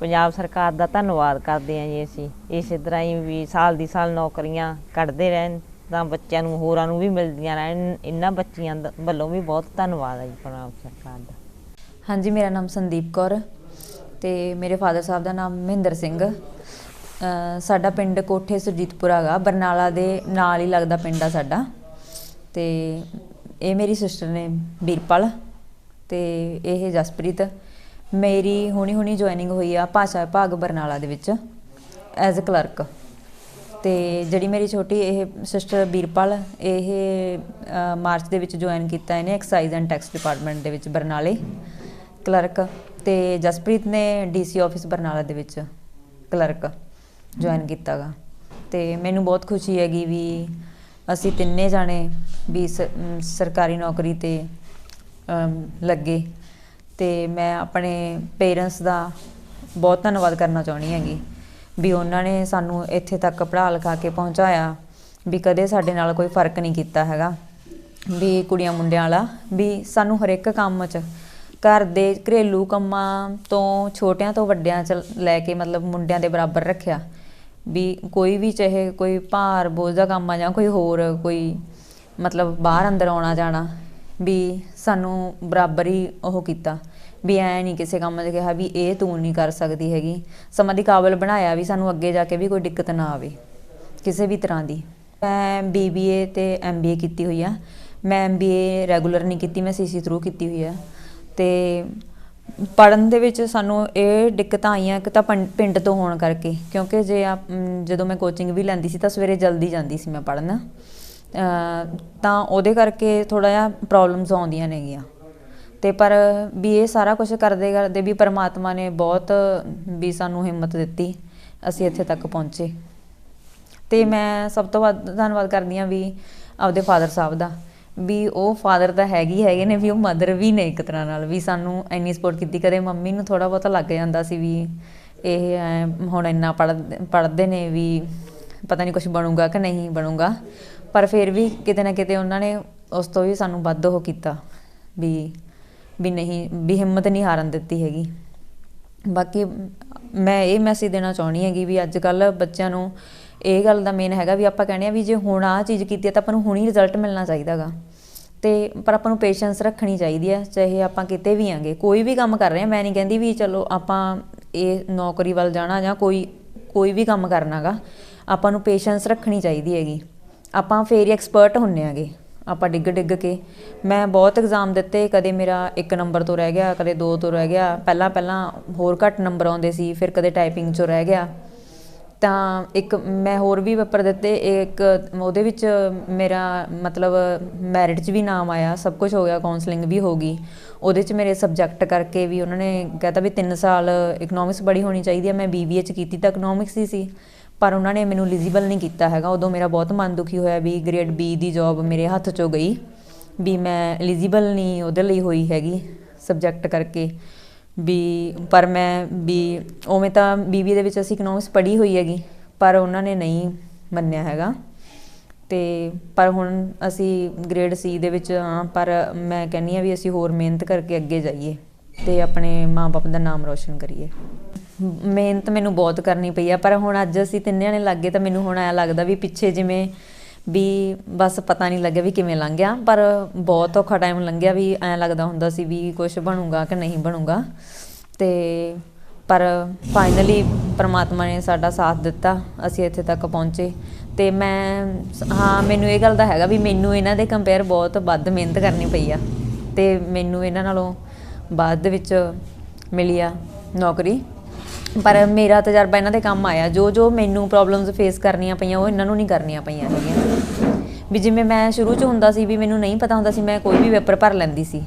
ਪੰਜਾਬ ਸਰਕਾਰ ਦਾ ਧੰਨਵਾਦ ਕਰਦੇ ਹਾਂ ਜੀ ਅਸੀਂ। ਇਸੇ ਤਰ੍ਹਾਂ ਹੀ ਵੀ ਸਾਲ ਦੀ ਸਾਲ ਨੌਕਰੀਆਂ ਕੱਢਦੇ ਰਹਿਣ ਤਾਂ ਬੱਚਿਆਂ ਨੂੰ ਹੋਰਾਂ ਨੂੰ ਵੀ ਮਿਲਦੀਆਂ ਰਹਿਣ। ਇਹਨਾਂ ਬੱਚੀਆਂ ਵੱਲੋਂ ਵੀ ਬਹੁਤ ਧੰਨਵਾਦ ਹੈ ਜੀ ਪੰਜਾਬ ਸਰਕਾਰ ਦਾ। ਹਾਂਜੀ ਮੇਰਾ ਨਾਮ ਸੰਦੀਪ ਕੌਰ। ਤੇ ਮੇਰੇ ਫਾਦਰ ਸਾਹਿਬ ਦਾ ਨਾਮ ਮਹਿੰਦਰ ਸਿੰਘ। ਸਾਡਾ ਪਿੰਡ ਕੋਠੇ ਸੁਰਜੀਤਪੁਰਾ ਹੈਗਾ। ਬਰਨਾਲਾ ਦੇ ਨਾਲ ਹੀ ਲੱਗਦਾ ਪਿੰਡ ਆ ਸਾਡਾ। ਤੇ ਇਹ ਮੇਰੀ ਸਿਸਟਰ ਨੇ ਬੀਰਪਾਲ ਤੇ ਇਹ ਜਸਪ੍ਰੀਤ। ਮੇਰੀ ਹੁਣੀ ਹੁਣੀ ਜੁਆਇਨਿੰਗ ਹੋਈ ਆ ਭਾਸ਼ਾ ਵਿਭਾਗ ਬਰਨਾਲਾ ਦੇ ਵਿੱਚ ਐਜ਼ ਅ ਕਲਰਕ ਤੇ ਜਿਹੜੀ ਮੇਰੀ ਛੋਟੀ ਇਹ ਸਿਸਟਰ ਬੀਰਪਾਲ, ਇਹ ਮਾਰਚ ਦੇ ਵਿੱਚ ਜੁਆਇਨ ਕੀਤਾ ਇਹਨੇ ਐਕਸਾਈਜ਼ ਐਂਡ ਟੈਕਸ ਡਿਪਾਰਟਮੈਂਟ ਦੇ ਵਿੱਚ ਬਰਨਾਲੇ। ਕਲਰਕ ਤੇ ਜਸਪ੍ਰੀਤ ਨੇ ਡੀਸੀ ਆਫਿਸ ਬਰਨਾਲਾ ਦੇ ਵਿੱਚ ਕਲਰਕ ਜੁਆਇਨ ਕੀਤਾਗਾ। ਤੇ ਮੈਨੂੰ ਬਹੁਤ ਖੁਸ਼ੀ ਹੈਗੀ ਵੀ ਅਸੀਂ ਤਿੰਨੇ ਜਾਣੇ ਵੀ ਸਰਕਾਰੀ ਨੌਕਰੀ ਤੇ ਲੱਗੇ। ਤੇ ਮੈਂ ਆਪਣੇ ਪੇਰੈਂਟਸ ਦਾ ਬਹੁਤ ਧੰਨਵਾਦ ਕਰਨਾ ਚਾਹੁੰਦੀ ਹੈਗੀ ਵੀ ਉਹਨਾਂ ਨੇ ਸਾਨੂੰ ਇੱਥੇ ਤੱਕ ਪੜ੍ਹਾ ਲਿਖਾ ਕੇ ਪਹੁੰਚਾਇਆ ਵੀ ਕਦੇ ਸਾਡੇ ਨਾਲ ਕੋਈ ਫ਼ਰਕ ਨਹੀਂ ਕੀਤਾ ਹੈਗਾ। ਵੀ ਕੁੜੀਆਂ ਮੁੰਡਿਆਂ ਵਾਲਾ ਵੀ ਸਾਨੂੰ ਹਰ ਇੱਕ ਕੰਮ 'ਚ ਘਰ ਦੇ ਘਰੇਲੂ ਕੰਮਾਂ ਤੋਂ, ਛੋਟਿਆਂ ਤੋਂ ਵੱਡਿਆਂ 'ਚ ਲੈ ਕੇ ਮਤਲਬ ਮੁੰਡਿਆਂ ਦੇ ਬਰਾਬਰ ਰੱਖਿਆ। ਵੀ ਕੋਈ ਵੀ ਚਾਹੇ ਕੋਈ ਭਾਰ ਬੋਝ ਦਾ ਕੰਮ ਆ ਜਾਂ ਕੋਈ ਹੋਰ ਕੋਈ ਮਤਲਬ ਬਾਹਰ ਅੰਦਰ ਆਉਣਾ ਜਾਣਾ, ਵੀ ਸਾਨੂੰ ਬਰਾਬਰ ਹੀ ਉਹ ਕੀਤਾ। ਵੀ ਐ ਨਹੀਂ ਕਿਸੇ ਕੰਮ 'ਚ ਕਿਹਾ ਵੀ ਇਹ ਤੂੰ ਨਹੀਂ ਕਰ ਸਕਦੀ ਹੈਗੀ। ਸਮਾਂ ਦੀ ਕਾਬਲ ਬਣਾਇਆ ਵੀ ਸਾਨੂੰ ਅੱਗੇ ਜਾ ਕੇ ਵੀ ਕੋਈ ਦਿੱਕਤ ਨਾ ਆਵੇ, ਕਿਸੇ ਵੀ ਤਰ੍ਹਾਂ ਦੀ। ਮੈਂ ਬੀਬੀਏ ਤੇ ਐਮਬੀਏ ਕੀਤੀ ਹੋਈ ਆ। ਮੈਂ ਐਮਬੀਏ ਰੈਗੂਲਰ ਨਹੀਂ ਕੀਤੀ, ਮੈਂ ਸੀਸੀ ਥਰੂ ਕੀਤੀ ਹੋਈ ਆ। ਤੇ ਪੜਨ ਦੇ ਵਿੱਚ ਸਾਨੂੰ ਇਹ ਦਿੱਕਤਾਂ ਆਈਆਂ ਇੱਕ ਤਾਂ ਪੰ- ਪਿੰਡ ਤੋਂ ਹੋਣ ਕਰਕੇ, ਕਿਉਂਕਿ ਜੇ ਆ ਜਦੋਂ ਮੈਂ ਕੋਚਿੰਗ ਵੀ ਲੈਂਦੀ ਸੀ ਤਾਂ ਸਵੇਰੇ ਜਲਦੀ ਜਾਂਦੀ ਸੀ ਮੈਂ ਪੜਨ ਤਾਂ ਉਹਦੇ ਕਰਕੇ ਥੋੜਾ ਜਿਹਾ ਪ੍ਰੋਬਲਮਸ ਆਉਂਦੀਆਂ ਨੇਗੀਆਂ। ਤੇ ਪਰ ਵੀ ਇਹ ਸਾਰਾ ਕੁਝ ਕਰਦੇ ਕਰਦੇ ਵੀ ਪਰਮਾਤਮਾ ਨੇ ਬਹੁਤ ਵੀ ਸਾਨੂੰ ਹਿੰਮਤ ਦਿੱਤੀ, ਅਸੀਂ ਇੱਥੇ ਤੱਕ ਪਹੁੰਚੇ। ਤੇ ਮੈਂ ਸਭ ਤੋਂ ਵੱਧ ਧੰਨਵਾਦ ਕਰਦੀ ਹਾਂ ਵੀ ਆਪਦੇ ਫਾਦਰ ਸਾਹਿਬ ਦਾ। ਵੀ ਉਹ ਫਾਦਰ ਤਾਂ ਹੈਗੀ ਹੈਗੇ ਨੇ, ਵੀ ਉਹ ਮਦਰ ਵੀ ਨੇ ਇੱਕ ਤਰ੍ਹਾਂ ਨਾਲ, ਵੀ ਸਾਨੂੰ ਇੰਨੀ ਸਪੋਰਟ ਕੀਤੀ, ਕਦੇ ਮੰਮੀ ਨੂੰ ਥੋੜਾ ਬਹੁਤਾ ਲੱਗ ਜਾਂਦਾ ਸੀ ਵੀ ਇਹ ਹੁਣ ਇੰਨਾ ਪੜ੍ਹ, ਪੜ੍ਹਦੇ ਨੇ ਵੀ ਪਤਾ ਨਹੀਂ ਕੁਝ ਬਣੂਗਾ ਕਿ ਨਹੀਂ ਬਣੂਗਾ। ਪਰ ਫਿਰ ਵੀ ਕਿਤੇ ਨਾ ਕਿਤੇ ਉਹਨਾਂ ਨੇ ਉਸ ਤੋਂ ਵੀ ਸਾਨੂੰ ਵੱਧ ਉਹ ਕੀਤਾ, ਵੀ ਵੀ ਨਹੀਂ, ਵੀ ਹਿੰਮਤ ਨਹੀਂ ਹਾਰਨ ਦਿੱਤੀ ਹੈਗੀ। ਬਾਕੀ ਮੈਂ ਇਹ ਮੈਸੇਜ ਦੇਣਾ ਚਾਹੁੰਦੀ ਹੈਗੀ ਵੀ ਅੱਜ ਕੱਲ ਬੱਚਿਆਂ ਨੂੰ ਇਹ ਗੱਲ ਦਾ ਮੇਨ ਹੈਗਾ ਵੀ ਆਪਾਂ ਕਹਿੰਦੇ ਆ ਵੀ ਜੇ ਹੁਣ ਆਹ ਚੀਜ਼ ਕੀਤੀ ਹੈ ਤਾਂ ਆਪਾਂ ਨੂੰ ਹੁਣੀ ਰਿਜ਼ਲਟ ਮਿਲਣਾ ਚਾਹੀਦਾਗਾ। ਤੇ ਪਰ ਆਪਾਂ ਨੂੰ ਪੇਸ਼ੈਂਸ ਰੱਖਣੀ ਚਾਹੀਦੀ ਹੈ, ਚਾਹੇ ਆਪਾਂ ਕਿਤੇ ਵੀ ਆਂਗੇ। ਕੋਈ ਵੀ ਕੰਮ ਕਰ ਰਹੇ ਆ ਮੈਂ ਨਹੀਂ ਕਹਿੰਦੀ ਵੀ ਚਲੋ ਆਪਾਂ ਇਹ ਨੌਕਰੀ ਵੱਲ ਜਾਣਾ ਜਾਂ ਕੋਈ ਕੋਈ ਵੀ ਕੰਮ ਕਰਨਾਗਾ, ਆਪਾਂ ਨੂੰ ਪੇਸ਼ੈਂਸ ਰੱਖਣੀ ਚਾਹੀਦੀ ਹੈਗੀ। ਆਪਾਂ ਫੇਰ ਐਕਸਪਰਟ ਹੁੰਨੇ ਆਗੇ। ਆਪਾਂ ਡਿੱਗ ਡਿੱਗ ਕੇ। ਮੈਂ ਬਹੁਤ ਐਗਜ਼ਾਮ ਦਿੱਤੇ, ਕਦੇ ਮੇਰਾ 1 ਨੰਬਰ ਤੋਂ ਰਹਿ ਗਿਆ, ਕਦੇ 2 ਤੋਂ ਰਹਿ ਗਿਆ। ਪਹਿਲਾਂ ਪਹਿਲਾਂ ਹੋਰ ਘੱਟ ਨੰਬਰ ਆਉਂਦੇ ਸੀ, ਫਿਰ ਕਦੇ ਟਾਈਪਿੰਗ 'ਚੋਂ ਰਹਿ ਗਿਆ। ਤਾਂ ਇੱਕ ਮੈਂ ਹੋਰ ਵੀ ਪੇਪਰ ਦਿੱਤੇ, ਇੱਕ ਉਹਦੇ ਵਿੱਚ ਮੇਰਾ ਮਤਲਬ ਮੈਰਿਟ 'ਚ ਵੀ ਨਾਮ ਆਇਆ, ਸਭ ਕੁਝ ਹੋ ਗਿਆ ਕਾਉਂਸਲਿੰਗ ਵੀ ਹੋ ਗਈ। ਉਹਦੇ 'ਚ ਮੇਰੇ ਸਬਜੈਕਟ ਕਰਕੇ ਵੀ ਉਹਨਾਂ ਨੇ ਕਹਤਾ ਵੀ 3 ਸਾਲ ਇਕਨੋਮਿਕਸ ਬੜੀ ਹੋਣੀ ਚਾਹੀਦੀ ਹੈ ਮੈਂ ਬੀਬੀਏ 'ਚ ਕੀਤੀ ਤਾਂ ਇਕਨੋਮਿਕਸ ਹੀ ਸੀ। ਪਰ ਉਹਨਾਂ ਨੇ ਮੈਨੂੰ ਐਲੀਜੀਬਲ ਨਹੀਂ ਕੀਤਾ ਹੈਗਾ। ਉਦੋਂ ਮੇਰਾ ਬਹੁਤ ਮਨ ਦੁਖੀ ਹੋਇਆ ਵੀ ਗ੍ਰੇਡ ਬੀ ਦੀ ਜੌਬ ਮੇਰੇ ਹੱਥ 'ਚੋਂ ਗਈ, ਵੀ ਮੈਂ ਐਲੀਜੀਬਲ ਨਹੀਂ ਉਹਦੇ ਲਈ ਹੋਈ ਹੈਗੀ ਸਬਜੈਕਟ ਕਰਕੇ। ਵੀ ਪਰ ਮੈਂ ਵੀ ਉਵੇਂ ਤਾਂ ਬੀਬੀ ਦੇ ਵਿੱਚ ਅਸੀਂ ਇਕਨੋਮਿਕਸ ਪੜ੍ਹੀ ਹੋਈ ਹੈਗੀ, ਪਰ ਉਹਨਾਂ ਨੇ ਨਹੀਂ ਮੰਨਿਆ ਹੈਗਾ। ਤੇ ਪਰ ਹੁਣ ਅਸੀਂ ਗ੍ਰੇਡ ਸੀ ਦੇ ਵਿੱਚ ਹਾਂ, ਪਰ ਮੈਂ ਕਹਿੰਨੀ ਆ ਵੀ ਅਸੀਂ ਹੋਰ ਮਿਹਨਤ ਕਰਕੇ ਅੱਗੇ ਜਾਈਏ ਤੇ ਆਪਣੇ ਮਾਪੇ ਦਾ ਨਾਮ ਰੋਸ਼ਨ ਕਰੀਏ। ਮਿਹਨਤ ਮੈਨੂੰ ਬਹੁਤ ਕਰਨੀ ਪਈ ਆ, ਪਰ ਹੁਣ ਅੱਜ ਅਸੀਂ ਤਿੰਨਿਆਂ ਨੇ ਲੱਗੇ ਤਾਂ ਮੈਨੂੰ ਹੁਣ ਐ ਲੱਗਦਾ ਵੀ ਪਿੱਛੇ ਜਿਵੇਂ ਵੀ ਬਸ ਪਤਾ ਨਹੀਂ ਲੱਗਿਆ ਵੀ ਕਿਵੇਂ ਲੰਘ ਗਿਆ, ਪਰ ਬਹੁਤ ਔਖਾ ਟਾਈਮ ਲੰਘਿਆ ਵੀ ਐਂ ਲੱਗਦਾ ਹੁੰਦਾ ਸੀ ਵੀ ਕੁਝ ਬਣੂਗਾ ਕਿ ਨਹੀਂ ਬਣੂਗਾ। ਤੇ ਪਰ ਫਾਈਨਲੀ ਪ੍ਰਮਾਤਮਾ ਨੇ ਸਾਡਾ ਸਾਥ ਦਿੱਤਾ, ਅਸੀਂ ਇੱਥੇ ਤੱਕ ਪਹੁੰਚੇ। ਤੇ ਮੈਂ, ਹਾਂ, ਮੈਨੂੰ ਇਹ ਗੱਲ ਦਾ ਹੈਗਾ ਵੀ ਮੈਨੂੰ ਇਹਨਾਂ ਦੇ ਕੰਪੇਅਰ ਬਹੁਤ ਵੱਧ ਮਿਹਨਤ ਕਰਨੀ ਪਈ ਆ। ਤੇ ਮੈਨੂੰ ਇਹਨਾਂ ਨਾਲੋਂ ਬਾਅਦ ਦੇ ਵਿੱਚ ਮਿਲੀ ਆ ਨੌਕਰੀ। ਪਰ ਮੇਰਾ ਤਜਰਬਾ ਇਹਨਾਂ ਦੇ ਕੰਮ ਆਇਆ। ਜੋ ਜੋ ਮੈਨੂੰ ਪ੍ਰੋਬਲਮਸ ਫੇਸ ਕਰਨੀਆਂ ਪਈਆਂ, ਉਹ ਇਹਨਾਂ ਨੂੰ ਨਹੀਂ ਕਰਨੀਆਂ ਪਈਆਂ ਹੈਗੀਆਂ। ਵੀ ਜਿਵੇਂ ਮੈਂ ਸ਼ੁਰੂ 'ਚ ਹੁੰਦਾ ਸੀ ਵੀ ਮੈਨੂੰ ਨਹੀਂ ਪਤਾ ਹੁੰਦਾ ਸੀ, ਮੈਂ ਕੋਈ ਵੀ ਪੇਪਰ ਭਰ ਲੈਂਦੀ ਸੀ।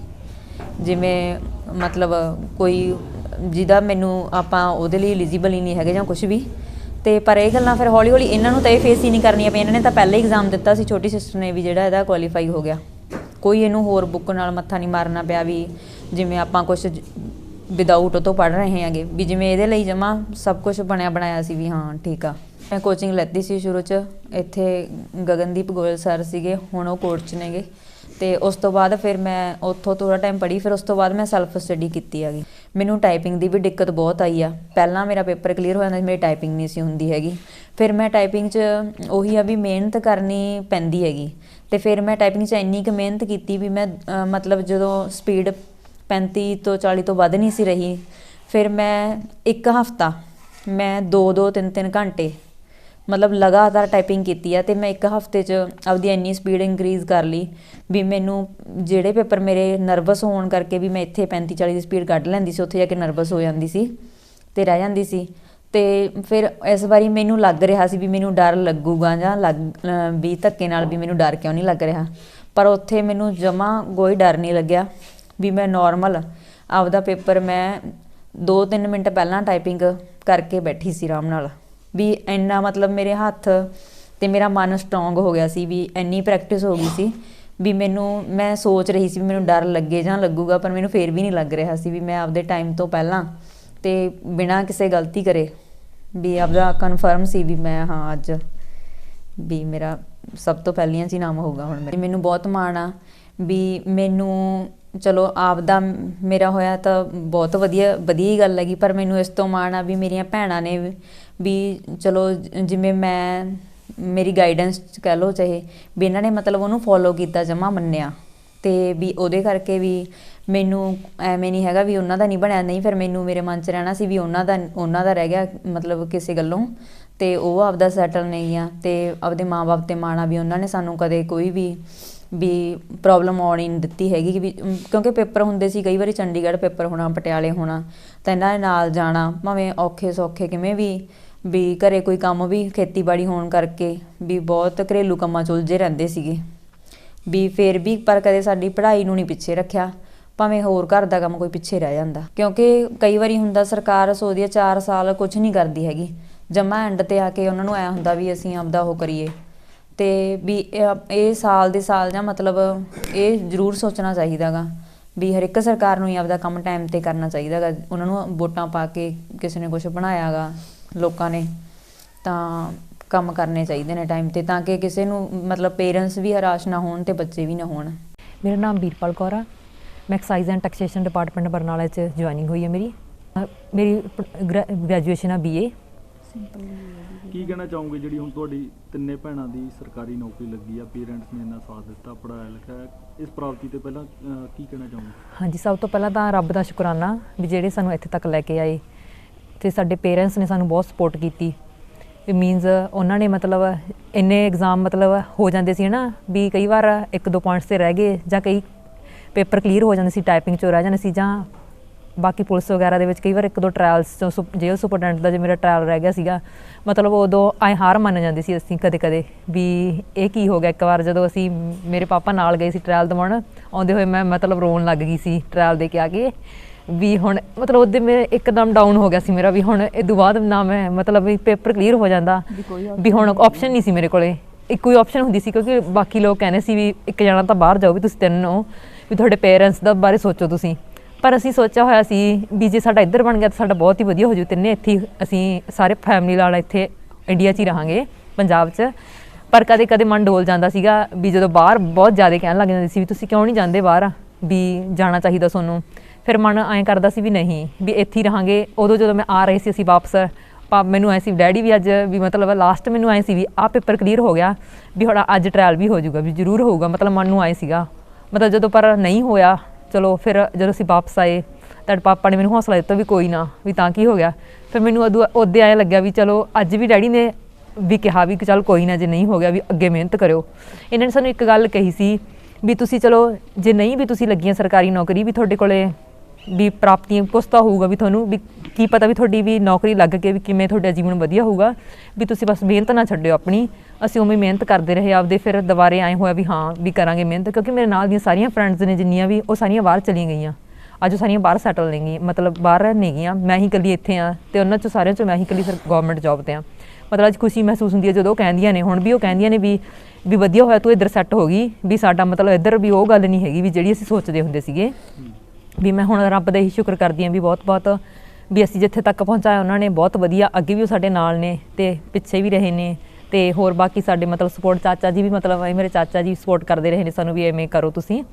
ਜਿਵੇਂ ਮਤਲਬ ਕੋਈ ਜਿਹਦਾ ਮੈਨੂੰ ਆਪਾਂ ਉਹਦੇ ਲਈ ਐਲੀਜੀਬਲ ਹੀ ਨਹੀਂ ਹੈਗੇ ਜਾਂ ਕੁਝ ਵੀ। ਤੇ ਪਰ ਇਹ ਗੱਲਾਂ ਫਿਰ ਹੌਲੀ ਹੌਲੀ ਇਹਨਾਂ ਨੂੰ ਤਾਂ ਇਹ ਫੇਸ ਹੀ ਨਹੀਂ ਕਰਨੀਆਂ ਪਈਆਂ। ਇਹਨਾਂ ਨੇ ਤਾਂ ਪਹਿਲਾਂ ਹੀ ਐਗਜ਼ਾਮ ਦਿੱਤਾ ਸੀ ਛੋਟੀ ਸਿਸਟਰ ਨੇ ਵੀ ਜਿਹੜਾ ਇਹਦਾ ਕੁਆਲੀਫਾਈ ਹੋ ਗਿਆ। ਕੋਈ ਇਹਨੂੰ ਹੋਰ ਬੁੱਕ ਨਾਲ ਮੱਥਾ ਨਹੀਂ ਮਾਰਨਾ ਪਿਆ ਵੀ ਜਿਵੇਂ ਆਪਾਂ ਕੁਝ ਵਿਦਆਊਟ ਤੋਂ ਪੜ ਰਹੇ ਹਾਂਗੇ। ਵੀ ਜਿਵੇਂ ਇਹਦੇ ਲਈ ਜਮਾ ਸਭ ਕੁਝ ਬਣਿਆ ਬਣਾਇਆ ਸੀ ਵੀ ਹਾਂ, ਠੀਕ ਆ। ਮੈਂ ਕੋਚਿੰਗ ਲੈਤੀ ਸੀ ਸ਼ੁਰੂ ਚ, ਇੱਥੇ ਗਗਨਦੀਪ ਗੋਇਲ ਸਰ ਸੀਗੇ, ਹੁਣ ਉਹ ਕੋਚ ਨੇਗੇ। ਤੇ ਉਸ ਤੋਂ ਬਾਅਦ ਫਿਰ ਮੈਂ ਉੱਥੋਂ ਥੋੜਾ ਟਾਈਮ ਪੜ੍ਹੀ, ਫਿਰ ਉਸ ਤੋਂ ਬਾਅਦ ਮੈਂ ਸੈਲਫ ਸਟੱਡੀ ਕੀਤੀ ਹੈਗੀ। ਮੈਨੂੰ ਟਾਈਪਿੰਗ ਦੀ ਵੀ ਦਿੱਕਤ ਬਹੁਤ ਆਈ ਆ। ਪਹਿਲਾਂ ਮੇਰਾ ਪੇਪਰ ਕਲੀਅਰ ਹੋ ਜਾਂਦਾ ਮੇਰੀ ਟਾਈਪਿੰਗ ਨਹੀਂ ਸੀ ਹੁੰਦੀ ਹੈਗੀ। ਫਿਰ ਮੈਂ ਟਾਈਪਿੰਗ 'ਚ ਉਹੀ ਆ ਵੀ ਮਿਹਨਤ ਕਰਨੀ ਪੈਂਦੀ ਹੈਗੀ। ਤੇ ਫਿਰ ਮੈਂ ਟਾਈਪਿੰਗ 'ਚ ਇੰਨੀ ਕੁ ਮਿਹਨਤ ਕੀਤੀ ਵੀ ਮੈਂ ਮਤਲਬ ਜਦੋਂ ਸਪੀਡ 35 ਤੋਂ 40 ਤੋਂ ਵੱਧ ਨਹੀਂ ਸੀ ਰਹੀ, ਫਿਰ ਮੈਂ ਇੱਕ ਹਫਤਾ, ਮੈਂ 2 2 3 3 ਘੰਟੇ ਮਤਲਬ ਲਗਾਤਾਰ ਟਾਈਪਿੰਗ ਕੀਤੀ ਆ ਤੇ ਮੈਂ ਇੱਕ ਹਫ਼ਤੇ 'ਚ ਆਪਦੀ ਇੰਨੀ ਸਪੀਡ ਇਨਕਰੀਜ਼ ਕਰ ਲਈ ਵੀ ਮੈਨੂੰ ਜਿਹੜੇ ਪੇਪਰ ਮੇਰੇ ਨਰਵਸ ਹੋਣ ਕਰਕੇ ਵੀ ਮੈਂ ਇੱਥੇ 35 40 ਦੀ ਸਪੀਡ ਕੱਢ ਲੈਂਦੀ ਸੀ, ਉੱਥੇ ਜਾ ਕੇ ਨਰਵਸ ਹੋ ਜਾਂਦੀ ਸੀ ਤੇ ਰਹਿ ਜਾਂਦੀ ਸੀ ਤੇ ਫਿਰ ਇਸ ਵਾਰੀ ਮੈਨੂੰ ਲੱਗ ਰਿਹਾ ਸੀ ਵੀ ਮੈਨੂੰ ਡਰ ਲੱਗੂਗਾ ਜਾਂ ਲੱਗ ਵੀ ਧੱਕੇ ਨਾਲ ਵੀ ਮੈਨੂੰ ਡਰ ਕਿਉਂ ਨਹੀਂ ਲੱਗ ਰਿਹਾ। ਪਰ ਉੱਥੇ ਮੈਨੂੰ ਜਮਾ ਕੋਈ ਡਰ ਨਹੀਂ ਲੱਗਿਆ ਵੀ ਮੈਂ ਨਾਰਮਲ ਆਪਦਾ ਪੇਪਰ ਮੈਂ 2-3 ਮਿੰਟ ਪਹਿਲਾਂ ਟਾਈਪਿੰਗ ਕਰਕੇ ਬੈਠੀ ਸੀ ਆਰਾਮ ਨਾਲ। ਵੀ ਇੰਨਾ ਮਤਲਬ ਮੇਰੇ ਹੱਥ ਤੇ ਮੇਰਾ ਮਨ ਸਟਰੋਂਗ ਹੋ ਗਿਆ ਸੀ, ਵੀ ਇੰਨੀ ਪ੍ਰੈਕਟਿਸ ਹੋ ਗਈ ਸੀ, ਵੀ ਮੈਨੂੰ, ਮੈਂ ਸੋਚ ਰਹੀ ਸੀ ਵੀ ਮੈਨੂੰ ਡਰ ਲੱਗੇ ਜਾਂ ਲੱਗੂਗਾ, ਪਰ ਮੈਨੂੰ ਫੇਰ ਵੀ ਨਹੀਂ ਲੱਗ ਰਿਹਾ ਸੀ ਵੀ ਮੈਂ ਆਪਦੇ ਟਾਈਮ ਤੋਂ ਪਹਿਲਾਂ ਤੇ ਬਿਨਾਂ ਕਿਸੇ ਗਲਤੀ ਕਰੇ, ਵੀ ਆਪਦਾ ਕਨਫਰਮ ਸੀ ਵੀ ਮੈਂ, ਹਾਂ, ਅੱਜ ਵੀ ਮੇਰਾ ਸਭ ਤੋਂ ਪਹਿਲੀਆਂ 'ਚ ਹੀ ਨਾਮ ਹੋਊਗਾ ਹੁਣ ਮੈਨੂੰ ਬਹੁਤ ਮਾਣ ਆ ਵੀ ਮੈਨੂੰ ਚਲੋ ਆਪਦਾ ਮੇਰਾ ਹੋਇਆ ਤਾਂ ਬਹੁਤ ਵਧੀਆ ਵਧੀਆ ਹੀ ਗੱਲ ਹੈਗੀ, ਪਰ ਮੈਨੂੰ ਇਸ ਤੋਂ ਮਾਣ ਆ ਵੀ ਮੇਰੀਆਂ ਭੈਣਾਂ ਨੇ ਵੀ- ਚਲੋ ਜਿਵੇਂ ਮੈਂ, ਮੇਰੀ ਗਾਈਡੈਂਸ ਕਹਿ ਲਓ ਚਾਹੇ, ਵੀ ਇਹਨਾਂ ਨੇ ਮਤਲਬ ਉਹਨੂੰ ਫੋਲੋ ਕੀਤਾ ਜਮਾ ਮੰਨਿਆ। ਤੇ ਵੀ ਉਹਦੇ ਕਰਕੇ ਵੀ ਮੈਨੂੰ ਐਵੇਂ ਨਹੀਂ ਹੈਗਾ ਵੀ ਉਹਨਾਂ ਦਾ ਨਹੀਂ ਬਣਿਆ, ਨਹੀਂ ਫਿਰ ਮੈਨੂੰ ਮੇਰੇ ਮਨ 'ਚ ਰਹਿਣਾ ਸੀ ਵੀ ਉਹਨਾਂ ਦਾ ਉਹਨਾਂ ਦਾ ਰਹਿ ਗਿਆ ਮਤਲਬ ਕਿਸੇ ਗੱਲੋਂ। ਤੇ ਉਹ ਆਪਦਾ ਸੈਟਲ ਨਹੀਂ ਆ ਤੇ ਆਪਦੇ ਮਾਪੇ ਤੇ ਮਾਣਾ ਵੀ ਉਹਨਾਂ ਨੇ ਸਾਨੂੰ ਕਦੇ ਕੋਈ ਵੀ ਵੀ ਪ੍ਰੋਬਲਮ ਆਉਣ ਨਹੀਂ ਦਿੱਤੀ ਹੈਗੀ ਕਿ ਵੀ ਕਿਉਂਕਿ ਪੇਪਰ ਹੁੰਦੇ ਸੀ, ਕਈ ਵਾਰੀ ਚੰਡੀਗੜ੍ਹ ਪੇਪਰ ਹੋਣਾ, ਪਟਿਆਲੇ ਹੋਣਾ, ਤਾਂ ਇਹਨਾਂ ਦੇ ਨਾਲ ਜਾਣਾ, ਭਾਵੇਂ ਔਖੇ ਸੌਖੇ ਕਿਵੇਂ ਵੀ ਵੀ ਘਰੇ ਕੋਈ ਕੰਮ ਵੀ ਖੇਤੀਬਾੜੀ ਹੋਣ ਕਰਕੇ ਵੀ ਬਹੁਤ ਘਰੇਲੂ ਕੰਮਾਂ 'ਚ ਉਲਝੇ ਰਹਿੰਦੇ ਸੀਗੇ। ਵੀ ਫੇਰ ਵੀ ਪਰ ਕਦੇ ਸਾਡੀ ਪੜ੍ਹਾਈ ਨੂੰ ਨਹੀਂ ਪਿੱਛੇ ਰੱਖਿਆ, ਭਾਵੇਂ ਹੋਰ ਘਰ ਦਾ ਕੰਮ ਕੋਈ ਪਿੱਛੇ ਰਹਿ ਜਾਂਦਾ। ਕਿਉਂਕਿ ਕਈ ਵਾਰੀ ਹੁੰਦਾ ਸਰਕਾਰ ਸੋਚਦੀ ਹੈ 4 ਸਾਲ ਕੁਝ ਨਹੀਂ ਕਰਦੀ ਹੈਗੀ, ਜਮਾ ਐਂਡ ਤੇ ਆ ਕੇ ਉਹਨਾਂ ਨੂੰ ਐ ਹੁੰਦਾ ਵੀ ਅਸੀਂ ਆਪਦਾ ਉਹ ਕਰੀਏ। ਤੇ ਵੀ ਇਹ ਸਾਲ ਦੇ ਸਾਲ ਜਾਂ ਮਤਲਬ ਇਹ ਜ਼ਰੂਰ ਸੋਚਣਾ ਚਾਹੀਦਾਗਾ ਵੀ ਹਰ ਇੱਕ ਸਰਕਾਰ ਨੂੰ ਹੀ ਆਪਦਾ ਕੰਮ ਟਾਈਮ ਤੇ ਕਰਨਾ ਚਾਹੀਦਾਗਾ। ਉਹਨਾਂ ਨੂੰ ਵੋਟਾਂ ਪਾ ਕੇ ਕਿਸੇ ਨੇ ਕੁਝ ਬਣਾਇਆਗਾ ਲੋਕਾਂ ਨੇ ਤਾਂ ਕੰਮ ਕਰਨੇ ਚਾਹੀਦੇ ਨੇ ਟਾਈਮ ਤੇ ਤਾਂ ਕਿ ਕਿਸੇ ਨੂੰ ਮਤਲਬ ਪੇਰੈਂਟਸ ਵੀ ਹਰਾਸ਼ ਨਾ ਹੋਣ ਤੇ ਬੱਚੇ ਵੀ ਨਾ ਹੋਣ। ਮੇਰਾ ਨਾਮ ਵੀਰਪਾਲ ਕੌਰ ਆ। ਮੈਂ excise and taxation department Barnala 'ਚ ਜੁਆਇਨਿੰਗ ਹੋਈ ਹੈ ਮੇਰੀ। ਮੇਰੀ ਗ੍ਰੈਜੂਏਸ਼ਨ ਆ ਬੀਏ ਕੀ ਕਹਿਣਾ ਚਾਹੋਗੇ ਜਿਹੜੀ ਹੁਣ ਤੁਹਾਡੀ ਤਿੰਨੇ ਭੈਣਾਂ ਦੀ ਸਰਕਾਰੀ ਨੌਕਰੀ ਲੱਗੀ ਆ ਪੇਰੈਂਟਸ ਨੇ ਇੰਨਾ ਸਾਥ ਦਿੱਤਾ ਪੜਾਇਆ ਲਿਖਾਇਆ ਇਸ ਪ੍ਰਾਪਤੀ ਤੇ ਪਹਿਲਾਂ ਅਹ, ਕੀ ਕਹਿਣਾ ਚਾਹੋਗੇ? ਹਾਂਜੀ ਸਭ ਤੋਂ ਪਹਿਲਾਂ ਤਾਂ ਰੱਬ ਦਾ ਸ਼ੁਕਰਾਨਾ ਵੀ ਜਿਹੜੇ ਸਾਨੂੰ ਇੱਥੇ ਤੱਕ ਲੈ ਕੇ ਆਏ ਤੇ ਸਾਡੇ ਪੇਰੈਂਟਸ ਨੇ ਸਾਨੂੰ ਬਹੁਤ ਸਪੋਰਟ ਕੀਤੀ। ਇਹ ਮੀਨਸ ਉਹਨਾਂ ਨੇ ਮਤਲਬ ਇੰਨੇ ਐਗਜ਼ਾਮ ਮਤਲਬ ਹੋ ਜਾਂਦੇ ਸੀ ਨਾ ਵੀ ਕਈ ਵਾਰ ਇੱਕ ਦੋ ਪੁਆਇੰਟਸ ਤੇ ਰਹਿ ਗਏ ਜਾਂ ਕਈ ਪੇਪਰ ਕਲੀਅਰ ਹੋ ਜਾਂਦੇ ਸੀ ਟਾਈਪਿੰਗ ਚੋਂ ਰਹਿ ਜਾਂਦੇ ਸੀ ਜਾਂ ਬਾਕੀ ਪੁਲਿਸ ਵਗੈਰਾ ਦੇ ਵਿੱਚ ਕਈ ਵਾਰ ਇੱਕ ਦੋ ਟ੍ਰਾਇਲਸ ਚੋਂ ਜੇਲ੍ਹ ਸੁਪਰਡੈਂਟ ਦਾ ਜੇ ਮੇਰਾ ਟ੍ਰਾਇਲ ਰਹਿ ਗਿਆ ਸੀਗਾ ਮਤਲਬ ਉਦੋਂ ਆਏ ਹਾਰ ਮੰਨ ਜਾਂਦੀ ਸੀ ਅਸੀਂ ਕਦੇ ਕਦੇ ਵੀ ਇਹ ਕੀ ਹੋ ਗਿਆ ਇੱਕ ਵਾਰ ਜਦੋਂ ਅਸੀਂ ਮੇਰੇ ਪਾਪਾ ਨਾਲ ਗਏ ਸੀ ਟ੍ਰਾਇਲ ਦਿਵਾਉਣ ਆਉਂਦੇ ਹੋਏ ਮੈਂ ਮਤਲਬ ਰੋਣ ਲੱਗ ਗਈ ਸੀ ਟ੍ਰਾਇਲ ਦੇ ਕੇ ਆ ਕੇ ਵੀ ਹੁਣ ਮਤਲਬ ਉਹਦੇ ਮੇਰੇ ਇੱਕਦਮ ਡਾਊਨ ਹੋ ਗਿਆ ਸੀ ਮੇਰਾ ਵੀ ਹੁਣ ਇਹ ਤੋਂ ਬਾਅਦ ਨਾ ਮੈਂ ਮਤਲਬ ਵੀ ਪੇਪਰ ਕਲੀਅਰ ਹੋ ਜਾਂਦਾ ਵੀ ਹੁਣ ਆਪਸ਼ਨ ਨਹੀਂ ਸੀ ਮੇਰੇ ਕੋਲੇ। ਇੱਕੋ ਹੀ ਆਪਸ਼ਨ ਹੁੰਦੀ ਸੀ ਕਿਉਂਕਿ ਬਾਕੀ ਲੋਕ ਕਹਿੰਦੇ ਸੀ ਵੀ ਇੱਕ ਜਣਾ ਤਾਂ ਬਾਹਰ ਜਾਓ ਵੀ ਤੁਸੀਂ ਤਿੰਨ ਹੋ ਵੀ ਤੁਹਾਡੇ ਪੇਰੈਂਟਸ ਦਾ ਬਾਰੇ ਸੋਚੋ ਤੁਸੀਂ। ਪਰ ਅਸੀਂ ਸੋਚਿਆ ਹੋਇਆ ਸੀ ਵੀ ਜੇ ਸਾਡਾ ਇੱਧਰ ਬਣ ਗਿਆ ਤਾਂ ਸਾਡਾ ਬਹੁਤ ਹੀ ਵਧੀਆ ਹੋ ਜੂ ਤਿੰਨੇ ਇੱਥੇ ਅਸੀਂ ਸਾਰੇ ਫੈਮਿਲੀ ਨਾਲ ਇੱਥੇ ਇੰਡੀਆ 'ਚ ਹੀ ਰਹਾਂਗੇ, ਪੰਜਾਬ 'ਚ। ਪਰ ਕਦੇ ਕਦੇ ਮਨ ਡੋਲ ਜਾਂਦਾ ਸੀਗਾ ਵੀ ਜਦੋਂ ਬਾਹਰ ਬਹੁਤ ਜ਼ਿਆਦਾ ਕਹਿਣ ਲੱਗ ਜਾਂਦੇ ਸੀ ਵੀ ਤੁਸੀਂ ਕਿਉਂ ਨਹੀਂ ਜਾਂਦੇ ਬਾਹਰ ਵੀ ਜਾਣਾ ਚਾਹੀਦਾ ਤੁਹਾਨੂੰ। ਫਿਰ ਮਨ ਐਂ ਕਰਦਾ ਸੀ ਵੀ ਨਹੀਂ, ਵੀ ਇੱਥੇ ਹੀ ਰਹਾਂਗੇ। ਉਦੋਂ ਜਦੋਂ ਮੈਂ ਆ ਰਹੀ ਸੀ ਅਸੀਂ ਵਾਪਸ, ਪਾ ਮੈਨੂੰ ਐ ਸੀ ਡੈਡੀ ਵੀ ਅੱਜ ਵੀ ਮਤਲਬ ਲਾਸਟ ਮੈਨੂੰ ਐ ਸੀ ਵੀ ਆਹ ਪੇਪਰ ਕਲੀਅਰ ਹੋ ਗਿਆ ਵੀ ਹੁਣ ਅੱਜ ਟ੍ਰਾਇਲ ਵੀ ਹੋ ਜਾਊਗਾ ਵੀ ਜ਼ਰੂਰ ਹੋਊਗਾ। ਮਤਲਬ ਮਨ ਨੂੰ ਆਏ ਸੀਗਾ। ਮਤਲਬ ਜਦੋਂ ਪਰ ਨਹੀਂ ਹੋਇਆ ਚਲੋ ਫਿਰ ਜਦੋਂ ਅਸੀਂ ਵਾਪਸ ਆਏ, ਤੁਹਾਡੇ ਪਾਪਾ ਨੇ ਮੈਨੂੰ ਹੌਸਲਾ ਦਿੱਤਾ ਵੀ ਕੋਈ ਨਾ, ਵੀ ਤਾਂ ਕੀ ਹੋ ਗਿਆ। ਫਿਰ ਮੈਨੂੰ ਉਦੋਂ ਉਹਦੇ ਆਇਆ ਲੱਗਿਆ ਵੀ ਚਲੋ ਅੱਜ ਵੀ ਡੈਡੀ ਨੇ ਵੀ ਕਿਹਾ ਵੀ ਕਿ ਚੱਲ ਕੋਈ ਨਾ ਜੇ ਨਹੀਂ ਹੋ ਗਿਆ ਵੀ ਅੱਗੇ ਮਿਹਨਤ ਕਰਿਓ। ਇਹਨਾਂ ਨੇ ਸਾਨੂੰ ਇੱਕ ਗੱਲ ਕਹੀ ਸੀ ਵੀ ਤੁਸੀਂ ਚਲੋ ਜੇ ਨਹੀਂ ਵੀ ਤੁਸੀਂ ਲੱਗੀਆਂ ਸਰਕਾਰੀ ਨੌਕਰੀ ਵੀ ਤੁਹਾਡੇ ਕੋਲੇ ਵੀ ਪ੍ਰਾਪਤੀਆਂ ਕੁਛ ਤਾਂ ਹੋਊਗਾ ਵੀ ਤੁਹਾਨੂੰ ਵੀ ਕੀ ਪਤਾ ਵੀ ਤੁਹਾਡੀ ਵੀ ਨੌਕਰੀ ਲੱਗ ਕੇ ਵੀ ਕਿਵੇਂ ਤੁਹਾਡਾ ਜੀਵਨ ਵਧੀਆ ਹੋਊਗਾ, ਵੀ ਤੁਸੀਂ ਬਸ ਮਿਹਨਤ ਨਾ ਛੱਡਿਓ ਆਪਣੀ, ਅਸੀਂ ਉਵੇਂ ਮਿਹਨਤ ਕਰਦੇ ਰਹੇ, ਆਪਦੇ ਫਿਰ ਦੁਬਾਰੇ ਆਏ ਹੋਇਆ ਵੀ ਹਾਂ, ਵੀ ਕਰਾਂਗੇ ਮਿਹਨਤ, ਕਿਉਂਕਿ ਮੇਰੇ ਨਾਲ ਦੀਆਂ ਸਾਰੀਆਂ ਫਰੈਂਡਸ ਨੇ ਜਿੰਨੀਆਂ ਵੀ, ਉਹ ਸਾਰੀਆਂ ਬਾਹਰ ਚਲੀਆਂ ਗਈਆਂ। ਅੱਜ ਉਹ ਸਾਰੀਆਂ ਬਾਹਰ ਸੈਟਲ ਨੇ ਗਈਆਂ, ਮਤਲਬ ਬਾਹਰ ਨਹੀਂ ਗਈਆਂ, ਮੈਂ ਹੀ ਇਕੱਲੀ ਇੱਥੇ ਆ ਤੇ ਉਹਨਾਂ ਚੋਂ ਸਾਰਿਆਂ ਚੋਂ ਮੈਂ ਹੀ ਇਕੱਲੀ ਫਿਰ ਗਵਰਨਮੈਂਟ ਜੌਬ ਤੇ ਆ ਮਤਲਬ ਅੱਜ ਖੁਸ਼ੀ ਮਹਿਸੂਸ ਹੁੰਦੀ ਹੈ ਜਦੋਂ ਉਹ ਕਹਿੰਦੀਆਂ ਨੇ, ਹੁਣ ਵੀ ਉਹ ਕਹਿੰਦੀਆਂ ਨੇ ਵੀ ਵੀ ਵਧੀਆ ਹੋਇਆ ਤੂੰ ਇੱਧਰ ਸੈੱਟ ਹੋ ਗਈ, ਵੀ ਸਾਡਾ ਮਤਲਬ ਇੱਧਰ ਵੀ ਉਹ ਗੱਲ ਨਹੀਂ ਹੈਗੀ ਵੀ ਜਿਹੜੀ ਅਸੀਂ ਸੋਚਦੇ ਹੁੰਦੇ ਸੀਗੇ। ਵੀ ਮੈਂ ਹੁਣ ਰੱਬ ਦਾ ਹੀ ਸ਼ੁਕਰ ਕਰਦੀ ਹਾਂ ਵੀ ਬਹੁਤ ਬਹੁਤ ਵੀ ਅਸੀਂ ਜਿੱਥੇ ਤੱਕ ਪਹੁੰਚਾਇਆ, ਉਹਨਾਂ ਨੇ ਬਹੁਤ ਵਧੀਆ ਅੱਗੇ ਵੀ ਉਹ ਸਾਡੇ ਨਾਲ ਨੇ ਤੇ ਪਿੱਛੇ ਵੀ ਰਹੇ ਨੇ ਤੇ ਹੋਰ ਬਾਕੀ ਸਾਡੇ ਮਤਲਬ ਸਪੋਰਟ ਚਾਚਾ ਜੀ ਵੀ ਮਤਲਬ ਮੇਰੇ ਚਾਚਾ ਜੀ ਸਪੋਰਟ ਕਰਦੇ ਰਹੇ ਨੇ ਸਾਨੂੰ ਵੀ ਐਵੇਂ ਕਰੋ ਤੁਸੀਂ।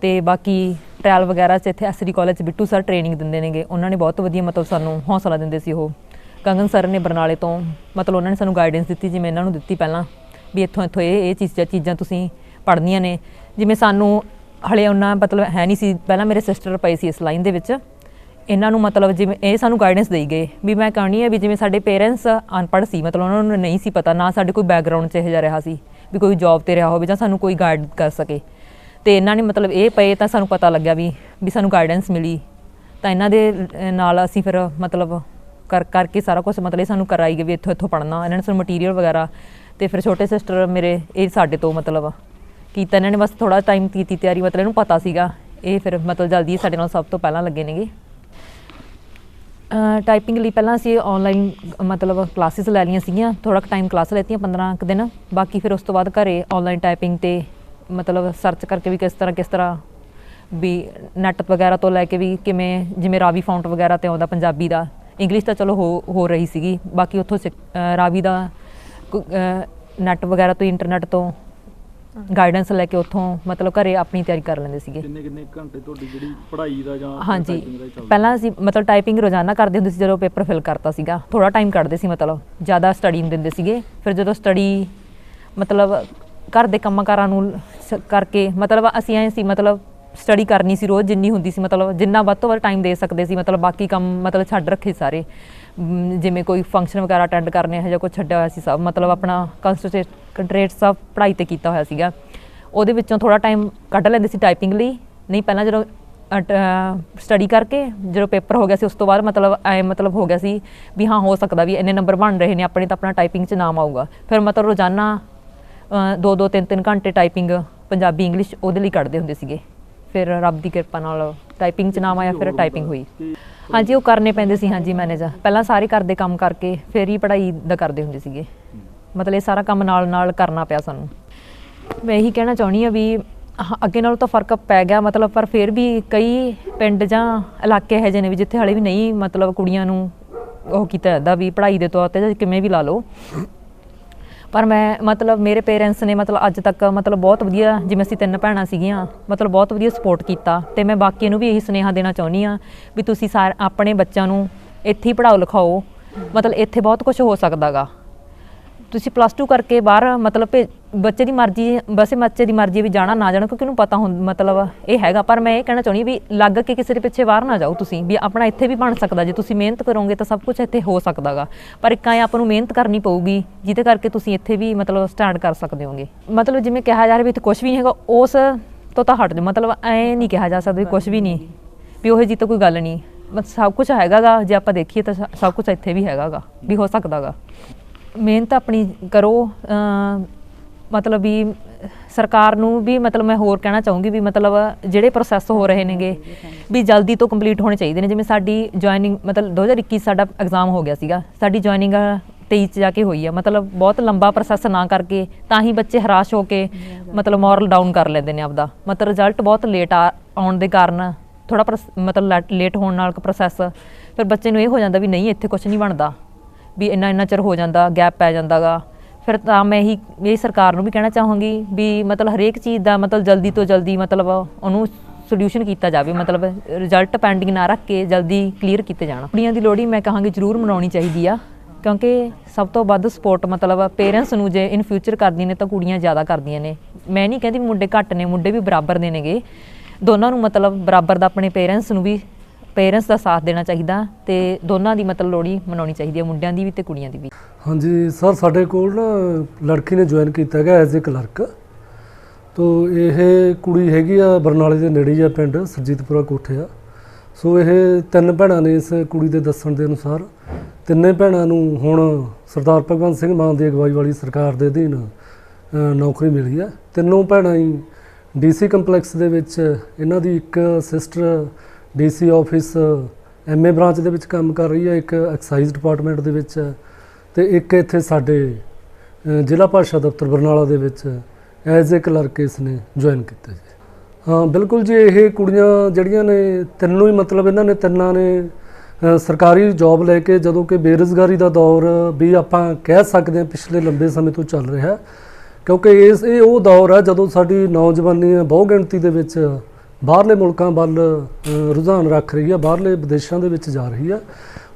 ਤੇ ਬਾਕੀ ਟ੍ਰਾਇਲ ਵਗੈਰਾ 'ਚ ਇੱਥੇ ਐਸਡੀ ਕਾਲਜ 'ਚ ਬਿੱਟੂ ਸਰ ਟ੍ਰੇਨਿੰਗ ਦਿੰਦੇ ਨੇਗੇ, ਉਹਨਾਂ ਨੇ ਬਹੁਤ ਵਧੀਆ ਮਤਲਬ ਸਾਨੂੰ ਹੌਸਲਾ ਦਿੰਦੇ ਸੀ ਉਹ। ਕੰਗਨ ਸਰ ਨੇ ਬਰਨਾਲੇ ਤੋਂ ਮਤਲਬ ਉਹਨਾਂ ਨੇ ਸਾਨੂੰ ਗਾਈਡੈਂਸ ਦਿੱਤੀ ਜਿਵੇਂ ਇਹਨਾਂ ਨੂੰ ਦਿੱਤੀ ਪਹਿਲਾਂ ਵੀ ਇੱਥੋਂ ਇੱਥੋਂ ਇਹ ਇਹ ਚੀਜ਼ਾਂ ਚੀਜ਼ਾਂ ਤੁਸੀਂ ਪੜ੍ਹਨੀਆਂ ਨੇ। ਜਿਵੇਂ ਸਾਨੂੰ ਹਲੇ ਉਹਨਾਂ ਮਤਲਬ ਹੈ ਨਹੀਂ ਸੀ। ਪਹਿਲਾਂ ਮੇਰੇ ਸਿਸਟਰ ਪਈ ਸੀ ਇਸ ਲਾਈਨ ਦੇ ਵਿੱਚ। ਇਹਨਾਂ ਨੂੰ ਮਤਲਬ ਜਿਵੇਂ ਇਹ ਸਾਨੂੰ ਗਾਈਡੈਂਸ ਦੇਈ ਗਏ ਵੀ ਮੈਂ ਕਹਾਣੀ ਹੈ ਵੀ ਜਿਵੇਂ ਸਾਡੇ ਪੇਰੈਂਟਸ ਅਨਪੜ੍ਹ ਸੀ, ਮਤਲਬ ਉਹਨਾਂ ਨੂੰ ਨਹੀਂ ਸੀ ਪਤਾ, ਨਾ ਸਾਡੇ ਕੋਈ ਬੈਕਗ੍ਰਾਉਂਡ 'ਚ ਇਹੋ ਜਿਹਾ ਰਿਹਾ ਸੀ ਵੀ ਕੋਈ ਜੌਬ ਤੇ ਰਿਹਾ ਹੋਵੇ ਜਾਂ ਸਾਨੂੰ ਕੋਈ ਗਾਈਡ ਕਰ ਸਕੇ। ਤੇ ਇਹਨਾਂ ਨੇ ਮਤਲਬ ਇਹ ਪਏ ਤਾਂ ਸਾਨੂੰ ਪਤਾ ਲੱਗਿਆ ਵੀ ਵੀ ਸਾਨੂੰ ਗਾਈਡੈਂਸ ਮਿਲੀ। ਤਾਂ ਇਹਨਾਂ ਦੇ ਨਾਲ ਅਸੀਂ ਫਿਰ ਮਤਲਬ ਕਰ, ਕਰਕੇ ਸਾਰਾ ਕੁਝ ਮਤਲਬ ਇਹ ਸਾਨੂੰ ਕਰਾਈ ਗਏ ਵੀ ਇੱਥੋਂ ਇੱਥੋਂ ਪੜ੍ਹਨਾ। ਇਹਨਾਂ ਨੇ ਸਾਨੂੰ ਮਟੀਰੀਅਲ ਵਗੈਰਾ ਤੇ ਫਿਰ ਛੋਟੇ ਸਿਸਟਰ ਮੇਰੇ, ਇਹ ਸਾਡੇ ਤੋਂ ਮਤਲਬ ਕੀਤਾ ਇਹਨਾਂ ਨੇ, ਬਸ ਥੋੜਾ ਟਾਈਮ ਕੀਤੀ ਤਿਆਰੀ, ਮਤਲਬ ਇਹਨੂੰ ਪਤਾ ਸੀਗਾ। ਇਹ ਫਿਰ ਮਤਲਬ ਜਲਦੀ ਸਾਡੇ ਨਾਲ ਸਭ ਤੋਂ ਪਹਿਲਾਂ ਲੱਗੇ ਨੇਗੇ। ਟਾਈਪਿੰਗ ਲਈ ਪਹਿਲਾਂ ਅਸੀਂ ਆਨਲਾਈਨ ਮਤਲਬ ਕਲਾਸਿਸ ਲੈ ਲਈਆਂ ਸੀਗੀਆਂ। ਥੋੜਾ ਟਾਈਮ ਕਲਾਸ ਲੈਤੀਆਂ 15 ਕੁ ਦਿਨ। ਬਾਕੀ ਫਿਰ ਉਸ ਤੋਂ ਬਾਅਦ ਘਰੇ ਆਨਲਾਈਨ ਟਾਈਪਿੰਗ ਤੇ, ਮਤਲਬ ਸਰਚ ਕਰਕੇ ਵੀ ਕਿਸ ਤਰ੍ਹਾਂ ਕਿਸ ਤਰ੍ਹਾਂ ਵੀ ਨੈਟ ਵਗੈਰਾ ਤੋਂ ਲੈ ਕੇ ਵੀ ਕਿਵੇਂ, ਜਿਵੇਂ ਰਾਵੀ ਫਾਉਂਟ ਵਗੈਰਾ ਤੇ ਆਉਂਦਾ ਪੰਜਾਬੀ ਦਾ। ਇੰਗਲਿਸ਼ ਤਾਂ ਚਲੋ ਹੋ ਹੋ ਰਹੀ ਸੀਗੀ। ਬਾਕੀ ਉੱਥੋਂ ਸਿੱਖ- ਰਾਵੀ ਦਾ ਨੈਟ ਵਗੈਰਾ ਤੋਂ ਇੰਟਰਨੈਟ ਤੋਂ ਗਾਈਡੈਂਸ ਲੈ ਕੇ ਉੱਥੋਂ ਮਤਲਬ ਘਰੇ ਆਪਣੀ ਤਿਆਰੀ ਕਰ ਲੈਂਦੇ ਸੀਗੇ। ਕਿੰਨੇ ਕਿੰਨੇ ਘੰਟੇ ਤੁਹਾਡੀ ਜਿਹੜੀ ਪੜ੍ਹਾਈ ਦਾ ਜਾਂ ਹਾਂਜੀ? ਪਹਿਲਾਂ ਅਸੀਂ ਮਤਲਬ ਟਾਈਪਿੰਗ ਰੋਜ਼ਾਨਾ ਕਰਦੇ ਹੁੰਦੇ ਸੀ ਜਦੋਂ ਪੇਪਰ ਫਿਲ ਕਰਤਾ ਸੀਗਾ। ਥੋੜਾ ਟਾਈਮ ਕੱਢਦੇ ਸੀ ਮਤਲਬ ਜ਼ਿਆਦਾ ਸਟੱਡੀ ਨਹੀਂ ਦਿੰਦੇ ਸੀਗੇ। ਫਿਰ ਜਦੋਂ ਸਟੱਡੀ ਮਤਲਬ ਘਰ ਦੇ ਕੰਮਾਂ ਕਾਰਾਂ ਨੂੰ ਕਰਕੇ ਮਤਲਬ ਅਸੀਂ ਐਂ ਸੀ ਮਤਲਬ ਸਟੱਡੀ ਕਰਨੀ ਸੀ ਰੋਜ਼ ਜਿੰਨੀ ਹੁੰਦੀ ਸੀ ਮਤਲਬ ਜਿੰਨਾ ਵੱਧ ਤੋਂ ਵੱਧ ਟਾਈਮ ਦੇ ਸਕਦੇ ਸੀ ਮਤਲਬ ਬਾਕੀ ਕੰਮ ਮਤਲਬ ਛੱਡ ਰੱਖੇ ਸਾਰੇ। ਜਿਵੇਂ ਕੋਈ ਫੰਕਸ਼ਨ ਵਗੈਰਾ ਅਟੈਂਡ ਕਰਨੇ ਹੈ ਜਾਂ ਕੁਝ ਛੱਡਿਆ ਹੋਇਆ ਸੀ ਸਭ ਮਤਲਬ ਆਪਣਾ ਕੰਸਨਟਰੇਟ ਸਭ ਪੜ੍ਹਾਈ ਤੇ ਕੀਤਾ ਹੋਇਆ ਸੀਗਾ। ਉਹਦੇ ਵਿੱਚੋਂ ਥੋੜਾ ਟਾਈਮ ਕੱਢ ਲੈਂਦੇ ਸੀ ਟਾਈਪਿੰਗ ਲਈ। ਨਹੀਂ ਪਹਿਲਾਂ ਜਦੋਂ ਸਟੱਡੀ ਕਰਕੇ ਜਦੋਂ ਪੇਪਰ ਹੋ ਗਿਆ ਸੀ ਉਸ ਤੋਂ ਬਾਅਦ ਮਤਲਬ ਐ ਮਤਲਬ ਹੋ ਗਿਆ ਸੀ ਵੀ ਹਾਂ ਹੋ ਸਕਦਾ ਵੀ ਇੰਨੇ ਨੰਬਰ ਬਣ ਰਹੇ ਨੇ ਆਪਣੇ ਤਾਂ ਆਪਣਾ ਟਾਈਪਿੰਗ 'ਚ ਨਾਮ ਆਊਗਾ। ਫਿਰ ਮਤਲਬ ਰੋਜ਼ਾਨਾ ਅ, ਦੋ ਦੋ ਤਿੰਨ ਤਿੰਨ ਘੰਟੇ ਟਾਈਪਿੰਗ ਪੰਜਾਬੀ ਇੰਗਲਿਸ਼ ਉਹਦੇ ਲਈ ਕੱਢਦੇ ਹੁੰਦੇ ਸੀਗੇ। ਫਿਰ ਰੱਬ ਦੀ ਕਿਰਪਾ ਨਾਲ ਟਾਈਪਿੰਗ 'ਚ ਨਾਮ ਆਇਆ ਫਿਰ ਟਾਈਪਿੰਗ ਹੋਈ। ਹਾਂਜੀ ਉਹ ਕਰਨੇ ਪੈਂਦੇ ਸੀ ਹਾਂਜੀ ਮੈਨੇਜਰ ਪਹਿਲਾਂ ਸਾਰੇ ਘਰ ਦੇ ਕੰਮ ਕਰਕੇ ਫਿਰ ਹੀ ਪੜ੍ਹਾਈ ਦਾ ਕਰਦੇ ਹੁੰਦੇ ਸੀਗੇ। ਮਤਲਬ ਇਹ ਸਾਰਾ ਕੰਮ ਨਾਲ ਨਾਲ ਕਰਨਾ ਪਿਆ ਸਾਨੂੰ। ਮੈਂ ਇਹੀ ਕਹਿਣਾ ਚਾਹੁੰਦੀ ਆ ਵੀ ਹਾਂ, ਅੱਗੇ ਨਾਲੋਂ ਤਾਂ ਫ਼ਰਕ ਪੈ ਗਿਆ ਮਤਲਬ ਪਰ ਫਿਰ ਵੀ ਕਈ ਪਿੰਡ ਜਾਂ ਇਲਾਕੇ ਇਹੋ ਜਿਹੇ ਨੇ ਵੀ ਜਿੱਥੇ ਹਾਲੇ ਵੀ ਨਹੀਂ ਮਤਲਬ ਕੁੜੀਆਂ ਨੂੰ ਉਹ ਕੀਤਾ ਜਾਂਦਾ ਵੀ ਪੜ੍ਹਾਈ ਦੇ ਤੌਰ ਤੇ ਜਾਂ ਕਿਵੇਂ ਵੀ ਲਾ ਲਓ। ਪਰ ਮੈਂ ਮਤਲਬ ਮੇਰੇ ਪੇਰੈਂਟਸ ਨੇ ਮਤਲਬ ਅੱਜ ਤੱਕ ਮਤਲਬ ਬਹੁਤ ਵਧੀਆ, ਜਿਵੇਂ ਅਸੀਂ ਤਿੰਨ ਭੈਣਾਂ ਸੀਗੀਆਂ, ਮਤਲਬ ਬਹੁਤ ਵਧੀਆ ਸਪੋਰਟ ਕੀਤਾ ਤੇ ਮੈਂ ਬਾਕੀਆਂ ਨੂੰ ਵੀ ਇਹੀ ਸੁਨੇਹਾ ਦੇਣਾ ਚਾਹੁੰਦੀ ਆ ਵੀ ਤੁਸੀਂ ਸਾਰ ਆਪਣੇ ਬੱਚਿਆਂ ਨੂੰ ਇੱਥੇ ਹੀ ਪੜਾਓ ਲਿਖਾਓ ਮਤਲਬ ਇੱਥੇ ਬਹੁਤ ਕੁਝ ਹੋ ਸਕਦਾਗਾ। ਤੁਸੀਂ ਪਲੱਸ 2 ਕਰਕੇ ਬਾਹਰ, ਮਤਲਬ ਭੇ- ਬੱਚੇ ਦੀ ਮਰਜ਼ੀ, ਵੈਸੇ ਬੱਚੇ ਦੀ ਮਰਜ਼ੀ ਵੀ ਜਾਣਾ, ਨਾ ਜਾਣਾ, ਕਿਉਂਕਿ ਉਹਨੂੰ ਪਤਾ ਹੁੰ, ਮਤਲਬ ਇਹ ਹੈਗਾ। ਪਰ ਮੈਂ ਇਹ ਕਹਿਣਾ ਚਾਹੁੰਦੀ ਵੀ ਲੱਗ ਕੇ ਕਿਸੇ ਦੇ ਪਿੱਛੇ ਬਾਹਰ ਨਾ ਜਾਓ ਤੁਸੀਂ, ਵੀ ਆਪਣਾ ਇੱਥੇ ਵੀ ਬਣ ਸਕਦਾ। ਜੇ ਤੁਸੀਂ ਮਿਹਨਤ ਕਰੋਗੇ ਤਾਂ ਸਭ ਕੁਝ ਇੱਥੇ ਹੋ ਸਕਦਾਗਾ। ਪਰ ਇੱਕ ਐਂ ਆਪਾਂ ਨੂੰ ਮਿਹਨਤ ਕਰਨੀ ਪਊਗੀ, ਜਿਹਦੇ ਕਰਕੇ ਤੁਸੀਂ ਇੱਥੇ ਵੀ ਮਤਲਬ ਸਟੈਂਡ ਕਰ ਸਕਦੇ ਹੋਗੇ। ਮਤਲਬ ਜਿਵੇਂ ਕਿਹਾ ਜਾ ਰਿਹਾ ਵੀ ਇੱਥੇ ਕੁਝ ਵੀ ਨਹੀਂ ਹੈਗਾ, ਉਸ ਤੋਂ ਤਾਂ ਹਟ ਜਾ ਮਤਲਬ ਐਂ ਨਹੀਂ ਕਿਹਾ ਜਾ ਸਕਦਾ ਵੀ ਕੁਝ ਵੀ ਨਹੀਂ, ਵੀ ਉਹ ਜੀ ਤਾਂ ਕੋਈ ਗੱਲ ਨਹੀਂ। ਮਤਲਬ ਸਭ ਕੁਝ ਹੈਗਾਗਾ, ਜੇ ਆਪਾਂ ਦੇਖੀਏ ਤਾਂ ਸ- ਸਭ ਕੁਝ ਇੱਥੇ ਵੀ ਹੈਗਾਗਾ, ਵੀ ਹੋ ਸਕਦਾਗਾ। ਮਿਹਨਤ ਆਪਣੀ ਕਰੋ ਮਤਲਬ ਵੀ ਸਰਕਾਰ ਨੂੰ ਵੀ ਮਤਲਬ ਮੈਂ ਹੋਰ ਕਹਿਣਾ ਚਾਹੂੰਗੀ ਵੀ ਮਤਲਬ ਜਿਹੜੇ ਪ੍ਰੋਸੈਸ ਹੋ ਰਹੇ ਨੇਗੇ, ਵੀ ਜਲਦੀ ਤੋਂ ਕੰਪਲੀਟ ਹੋਣੇ ਚਾਹੀਦੇ ਨੇ। ਜਿਵੇਂ ਸਾਡੀ ਜੁਆਇਨਿੰਗ ਮਤਲਬ 2021 ਸਾਡਾ ਐਗਜ਼ਾਮ ਹੋ ਗਿਆ ਸੀਗਾ। ਸਾਡੀ ਜੁਆਇਨਿੰਗ 23 ਚ ਜਾ ਕੇ ਹੋਈ ਆ। ਮਤਲਬ ਬਹੁਤ ਲੰਬਾ ਪ੍ਰੋਸੈਸ ਨਾ ਕਰਕੇ ਤਾਂ ਹੀ ਬੱਚੇ ਹਰਾਸ਼ ਹੋ ਕੇ ਮਤਲਬ ਮੋਰਲ ਡਾਊਨ ਕਰ ਲੈਂਦੇ ਨੇ ਆਪਦਾ। ਮਤਲਬ ਰਿਜ਼ਲਟ ਬਹੁਤ ਲੇਟ ਆਉਣ ਦੇ ਕਾਰਨ ਥੋੜਾ ਮਤਲਬ ਲੇਟ ਹੋਣ ਨਾਲ ਪ੍ਰੋਸੈਸ ਫਿਰ ਬੱਚੇ ਨੂੰ ਇਹ ਹੋ ਜਾਂਦਾ ਵੀ ਨਹੀਂ, ਇੱਥੇ ਕੁਝ ਨਹੀਂ ਬਣਦਾ। ਵੀ ਇੰਨਾ ਇੰਨਾ ਚਿਰ ਹੋ ਜਾਂਦਾ ਗੈਪ ਪੈ ਜਾਂਦਾਗਾ। ਫਿਰ ਤਾਂ ਮੈਂ ਇਹੀ, ਇਹ ਸਰਕਾਰ ਨੂੰ ਵੀ ਕਹਿਣਾ ਚਾਹਾਂਗੀ ਵੀ ਮਤਲਬ ਹਰੇਕ ਚੀਜ਼ ਦਾ ਮਤਲਬ ਜਲਦੀ ਤੋਂ ਜਲਦੀ ਮਤਲਬ ਉਹਨੂੰ ਸੋਲੂਸ਼ਨ ਕੀਤਾ ਜਾਵੇ, ਮਤਲਬ ਰਿਜ਼ਲਟ ਪੈਂਡਿੰਗ ਨਾ ਰੱਖ ਕੇ ਜਲਦੀ ਕਲੀਅਰ ਕੀਤੇ ਜਾਣ। ਕੁੜੀਆਂ ਦੀ ਲੋਹੜੀ ਮੈਂ ਕਹਾਂਗੀ ਜ਼ਰੂਰ ਮਨਾਉਣੀ ਚਾਹੀਦੀ ਆ, ਕਿਉਂਕਿ ਸਭ ਤੋਂ ਵੱਧ ਸਪੋਰਟ ਮਤਲਬ ਪੇਰੈਂਟਸ ਨੂੰ ਜੇ ਇਨ ਫਿਊਚਰ ਕਰਦੀਆਂ ਨੇ ਤਾਂ ਕੁੜੀਆਂ ਜ਼ਿਆਦਾ ਕਰਦੀਆਂ ਨੇ। ਮੈਂ ਨਹੀਂ ਕਹਿੰਦੀ ਮੁੰਡੇ ਘੱਟ ਨੇ, ਮੁੰਡੇ ਵੀ ਬਰਾਬਰ ਦੇ ਨੇਗੇ। ਦੋਨਾਂ ਨੂੰ ਮਤਲਬ ਬਰਾਬਰ ਦਾ ਆਪਣੇ ਪੇਰੈਂਟਸ ਨੂੰ ਵੀ ਪੇਰੈਂਟਸ ਦਾ ਸਾਥ ਦੇਣਾ ਚਾਹੀਦਾ ਤੇ ਦੋਨਾਂ ਦੀ ਮਤਲਬ ਲੋਹੜੀ ਮਨਾਉਣੀ ਚਾਹੀਦੀ ਹੈ, ਮੁੰਡਿਆਂ ਦੀ ਵੀ ਤੇ ਕੁੜੀਆਂ ਦੀ ਵੀ। ਹਾਂਜੀ, ਸਰ, ਸਾਡੇ ਕੋਲ ਨਾ ਲੜਕੀ ਨੇ ਜੁਆਇਨ ਕੀਤਾ ਹੈਗਾ ਐਜ਼ ਅ ਕਲਰਕ ਤੋ ਇਹ ਕੁੜੀ ਹੈਗੀ ਆ ਬਰਨਾਲੇ ਦੇ ਨੇੜੇ ਆ ਪਿੰਡ, ਸਰਜੀਤਪੁਰਾ ਕੋਠੇ ਆ। ਸੋ ਇਹ ਤਿੰਨ ਭੈਣਾਂ ਨੇ ਇਸ ਕੁੜੀ ਦੇ ਦੱਸਣ ਦੇ ਅਨੁਸਾਰ, ਤਿੰਨੇ ਭੈਣਾਂ ਨੂੰ ਹੁਣ ਸਰਦਾਰ ਭਗਵੰਤ ਸਿੰਘ ਮਾਨ ਦੀ ਅਗਵਾਈ ਵਾਲੀ ਸਰਕਾਰ ਦੇ ਅਧੀਨ ਨੌਕਰੀ ਮਿਲੀ ਆ। ਤਿੰਨੋਂ ਭੈਣਾਂ ਹੀ ਡੀਸੀ ਕੰਪਲੈਕਸ ਦੇ ਵਿੱਚ, ਇਹਨਾਂ ਦੀ ਇੱਕ sister DC office, MA branch ਦੇ ਵਿੱਚ ਕੰਮ ਕਰ ਰਹੀ ਹੈ, ਇੱਕ ਐਕਸਾਈਜ਼ ਡਿਪਾਰਟਮੈਂਟ ਦੇ ਵਿੱਚ ਹੈ ਤੇ ਇੱਕ ਇੱਥੇ ਸਾਡੇ ਜ਼ਿਲ੍ਹਾ ਭਾਸ਼ਾ ਦਫ਼ਤਰ ਬਰਨਾਲਾ ਦੇ ਵਿੱਚ ਐਜ਼ ਅ ਕਲਰਕ ਇਸ ਨੇ ਜੁਆਇਨ ਕੀਤਾ ਜੀ। ਹਾਂ, ਬਿਲਕੁਲ ਜੀ, ਇਹ ਕੁੜੀਆਂ ਜਿਹੜੀਆਂ ਨੇ, ਤਿੰਨੋਂ ਹੀ ਮਤਲਬ ਇਹਨਾਂ ਨੇ ਤਿੰਨਾਂ ਨੇ ਸਰਕਾਰੀ ਜੌਬ ਲੈ ਕੇ ਜਦੋਂ ਕਿ ਬੇਰੁਜ਼ਗਾਰੀ ਦਾ ਦੌਰ ਵੀ ਆਪਾਂ ਕਹਿ ਸਕਦੇ ਹਾਂ ਪਿਛਲੇ ਲੰਬੇ ਸਮੇਂ ਤੋਂ ਚੱਲ ਰਿਹਾ, ਕਿਉਂਕਿ ਇਸ, ਇਹ ਉਹ ਦੌਰ ਹੈ ਜਦੋਂ ਸਾਡੀ ਨੌਜਵਾਨੀ ਬਹੁ ਗਿਣਤੀ ਦੇ ਵਿੱਚ ਬਾਹਰਲੇ ਮੁਲਕਾਂ ਵੱਲ ਰੁਝਾਨ ਰੱਖ ਰਹੀ ਆ, ਬਾਹਰਲੇ ਵਿਦੇਸ਼ਾਂ ਦੇ ਵਿੱਚ ਜਾ ਰਹੀ ਆ।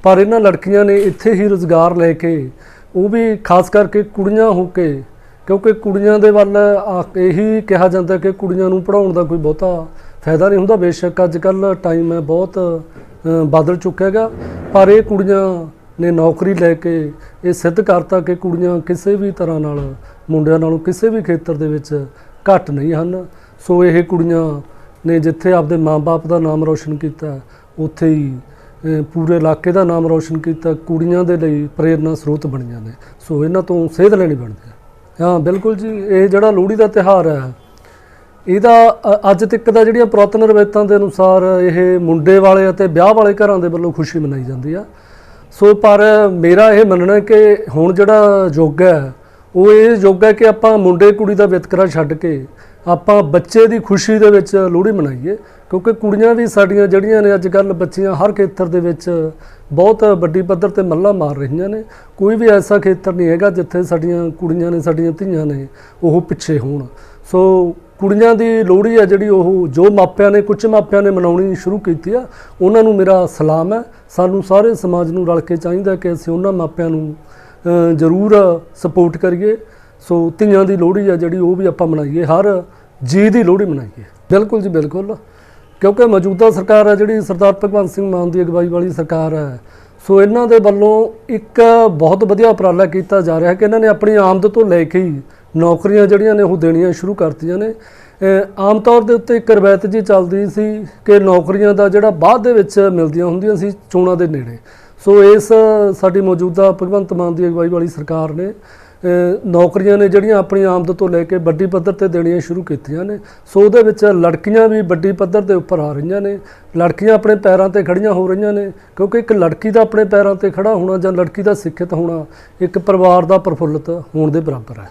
ਪਰ ਇਹਨਾਂ ਲੜਕੀਆਂ ਨੇ ਇੱਥੇ ਹੀ ਰੁਜ਼ਗਾਰ ਲੈ ਕੇ, ਉਹ ਵੀ ਖਾਸ ਕਰਕੇ ਕੁੜੀਆਂ ਹੋ ਕੇ, ਕਿਉਂਕਿ ਕੁੜੀਆਂ ਦੇ ਵੱਲ ਆ- ਇਹੀ ਕਿਹਾ ਜਾਂਦਾ ਕਿ ਕੁੜੀਆਂ ਨੂੰ ਪੜਾਉਣ ਦਾ ਕੋਈ ਬਹੁਤਾ ਫਾਇਦਾ ਨਹੀਂ ਹੁੰਦਾ। ਬੇਸ਼ੱਕ ਅੱਜ ਕੱਲ ਟਾਈਮ ਹੈ ਬਹੁਤ ਬਦਲ ਚੁੱਕਿਆ ਹੈਗਾ। ਪਰ ਇਹ ਕੁੜੀਆਂ ਨੇ ਨੌਕਰੀ ਲੈ ਕੇ ਇਹ ਸਿੱਧ ਕਰਤਾ ਕਿ ਕੁੜੀਆਂ ਕਿਸੇ ਵੀ ਤਰ੍ਹਾਂ ਨਾਲ, ਮੁੰਡਿਆਂ ਨਾਲੋਂ ਕਿਸੇ ਵੀ ਖੇਤਰ ਦੇ ਵਿੱਚ ਘੱਟ ਨਹੀਂ ਹਨ। ਸੋ ਇਹ ਕੁੜੀਆਂ ਨੇ ਜਿੱਥੇ ਆਪਦੇ ਮਾਪੇ ਦਾ ਨਾਮ ਰੋਸ਼ਨ ਕੀਤਾ, ਉੱਥੇ ਹੀ ਪੂਰੇ ਇਲਾਕੇ ਦਾ ਨਾਮ ਰੋਸ਼ਨ ਕੀਤਾ, ਕੁੜੀਆਂ ਦੇ ਲਈ ਪ੍ਰੇਰਨਾ ਸਰੋਤ ਬਣੀਆਂ ਨੇ। ਸੋ ਇਹਨਾਂ ਤੋਂ ਸੇਧ ਲੈਣੀ ਬਣਦੀ ਹੈ। ਹਾਂ, ਬਿਲਕੁਲ ਜੀ, ਇਹ ਜਿਹੜਾ ਲੋਹੜੀ ਦਾ ਤਿਹਾਰ ਹੈ, ਇਹਦਾ ਅੱਜ ਤੱਕ ਦਾ ਜਿਹੜੀਆਂ ਪੁਰਾਤਨ ਰਵਾਇਤਾਂ ਦੇ ਅਨੁਸਾਰ ਇਹ ਮੁੰਡੇ ਵਾਲੇ ਅਤੇ ਵਿਆਹ ਵਾਲੇ ਘਰਾਂ ਦੇ ਵੱਲੋਂ ਖੁਸ਼ੀ ਮਨਾਈ ਜਾਂਦੀ ਆ। ਸੋ, ਪਰ ਮੇਰਾ ਇਹ ਮੰਨਣਾ ਹੈ ਕਿ ਹੁਣ ਜਿਹੜਾ ਯੁੱਗ ਹੈ, ਉਹ ਇਹ ਯੁੱਗ ਹੈ ਕਿ ਆਪਾਂ ਮੁੰਡੇ ਕੁੜੀ ਦਾ ਵਿਤਕਰਾ ਛੱਡ ਕੇ ਆਪਾਂ ਬੱਚੇ ਦੀ ਖੁਸ਼ੀ ਦੇ ਵਿੱਚ ਲੋਹੜੀ ਮਨਾਈਏ, ਕਿਉਂਕਿ ਕੁੜੀਆਂ ਵੀ ਸਾਡੀਆਂ ਜਿਹੜੀਆਂ ਨੇ ਅੱਜ ਕੱਲ ਬੱਚੀਆਂ ਹਰ ਖੇਤਰ ਦੇ ਵਿੱਚ ਬਹੁਤ ਵੱਡੀ ਪੱਧਰ ਤੇ ਮੱਲਾ ਮਾਰ ਰਹੀਆਂ ਨੇ। ਕੋਈ ਵੀ ਐਸਾ ਖੇਤਰ ਨਹੀਂ ਹੈਗਾ ਜਿੱਥੇ ਸਾਡੀਆਂ ਕੁੜੀਆਂ ਨੇ, ਸਾਡੀਆਂ ਧੀਆਂ ਨੇ ਉਹ ਪਿੱਛੇ ਹੋਣ। ਸੋ ਕੁੜੀਆਂ ਦੀ ਲੋਹੜੀ ਆ ਜਿਹੜੀ ਉਹ ਜੋ ਮਾਪਿਆਂ ਨੇ, ਕੁਝ ਮਾਪਿਆਂ ਨੇ ਮਨਾਉਣੀ ਸ਼ੁਰੂ ਕੀਤੀ ਆ, ਉਹਨਾਂ ਨੂੰ ਮੇਰਾ ਸਲਾਮ ਹੈ। ਸਾਨੂੰ ਸਾਰੇ ਸਮਾਜ ਨੂੰ ਰਲ ਕੇ ਚਾਹੀਦਾ ਕਿ ਅਸੀਂ ਉਹਨਾਂ ਮਾਪਿਆਂ ਨੂੰ ਜ਼ਰੂਰ ਸਪੋਰਟ ਕਰੀਏ। ਸੋ ਧੀਆਂ ਦੀ ਲੋਹੜੀ ਆ ਜਿਹੜੀ, ਉਹ ਵੀ ਆਪਾਂ ਮਨਾਈਏ, ਹਰ ਜੀ ਦੀ ਲੋਹੜੀ ਮਨਾਈਏ। ਬਿਲਕੁਲ ਜੀ, ਬਿਲਕੁਲ। ਕਿਉਂਕਿ ਮੌਜੂਦਾ ਸਰਕਾਰ ਹੈ ਜਿਹੜੀ, ਸਰਦਾਰ ਭਗਵੰਤ ਸਿੰਘ ਮਾਨ ਦੀ ਅਗਵਾਈ ਵਾਲੀ ਸਰਕਾਰ ਹੈ ਸੋ ਇਹਨਾਂ ਦੇ ਵੱਲੋਂ ਇੱਕ ਬਹੁਤ ਵਧੀਆ ਉਪਰਾਲਾ ਕੀਤਾ ਜਾ ਰਿਹਾ ਹੈ ਕਿ ਇਹਨਾਂ ਨੇ ਆਪਣੀ ਆਮਦ ਤੋਂ ਲੈ ਕੇ ਹੀ ਨੌਕਰੀਆਂ ਜਿਹੜੀਆਂ ਨੇ, ਉਹ ਦੇਣੀਆਂ ਸ਼ੁਰੂ ਕਰਤੀਆਂ ਨੇ। ਆਮ ਤੌਰ ਦੇ ਉੱਤੇ ਇੱਕ ਰਵਾਇਤ ਜੀ ਚੱਲਦੀ ਸੀ ਕਿ ਨੌਕਰੀਆਂ ਦਾ ਜਿਹੜਾ ਬਾਅਦ ਦੇ ਵਿੱਚ ਮਿਲਦੀਆਂ ਹੁੰਦੀਆਂ ਸੀ, ਚੋਣਾਂ ਦੇ ਨੇੜੇ। ਸੋ ਇਸ ਸਾਡੀ ਮੌਜੂਦਾ ਭਗਵੰਤ ਮਾਨ ਦੀ ਅਗਵਾਈ ਵਾਲੀ ਸਰਕਾਰ ਨੇ ਨੌਕਰੀਆਂ ਨੇ ਜਿਹੜੀਆਂ ਆਪਣੀ ਆਮਦ ਤੋਂ ਲੈ ਕੇ ਵੱਡੀ ਪੱਧਰ ਤੇ ਦੇਣੀਆਂ ਸ਼ੁਰੂ ਕੀਤੀਆਂ ਨੇ, ਸੋ ਉਹਦੇ ਵਿੱਚ ਲੜਕੀਆਂ ਵੀ ਵੱਡੀ ਪੱਧਰ ਦੇ ਉੱਪਰ ਆ ਰਹੀਆਂ ਨੇ। ਲੜਕੀਆਂ ਆਪਣੇ ਪੈਰਾਂ ਤੇ ਖੜੀਆਂ ਹੋ ਰਹੀਆਂ ਨੇ, ਕਿਉਂਕਿ ਇੱਕ ਲੜਕੀ ਦਾ ਆਪਣੇ ਪੈਰਾਂ ਤੇ ਖੜਾ ਹੋਣਾ ਜਾਂ ਲੜਕੀ ਦਾ ਸਿੱਖਿਅਤ ਹੋਣਾ ਇੱਕ ਪਰਿਵਾਰ ਦਾ ਪ੍ਰਫੁੱਲਤ ਹੋਣ ਦੇ ਬਰਾਬਰ ਹੈ।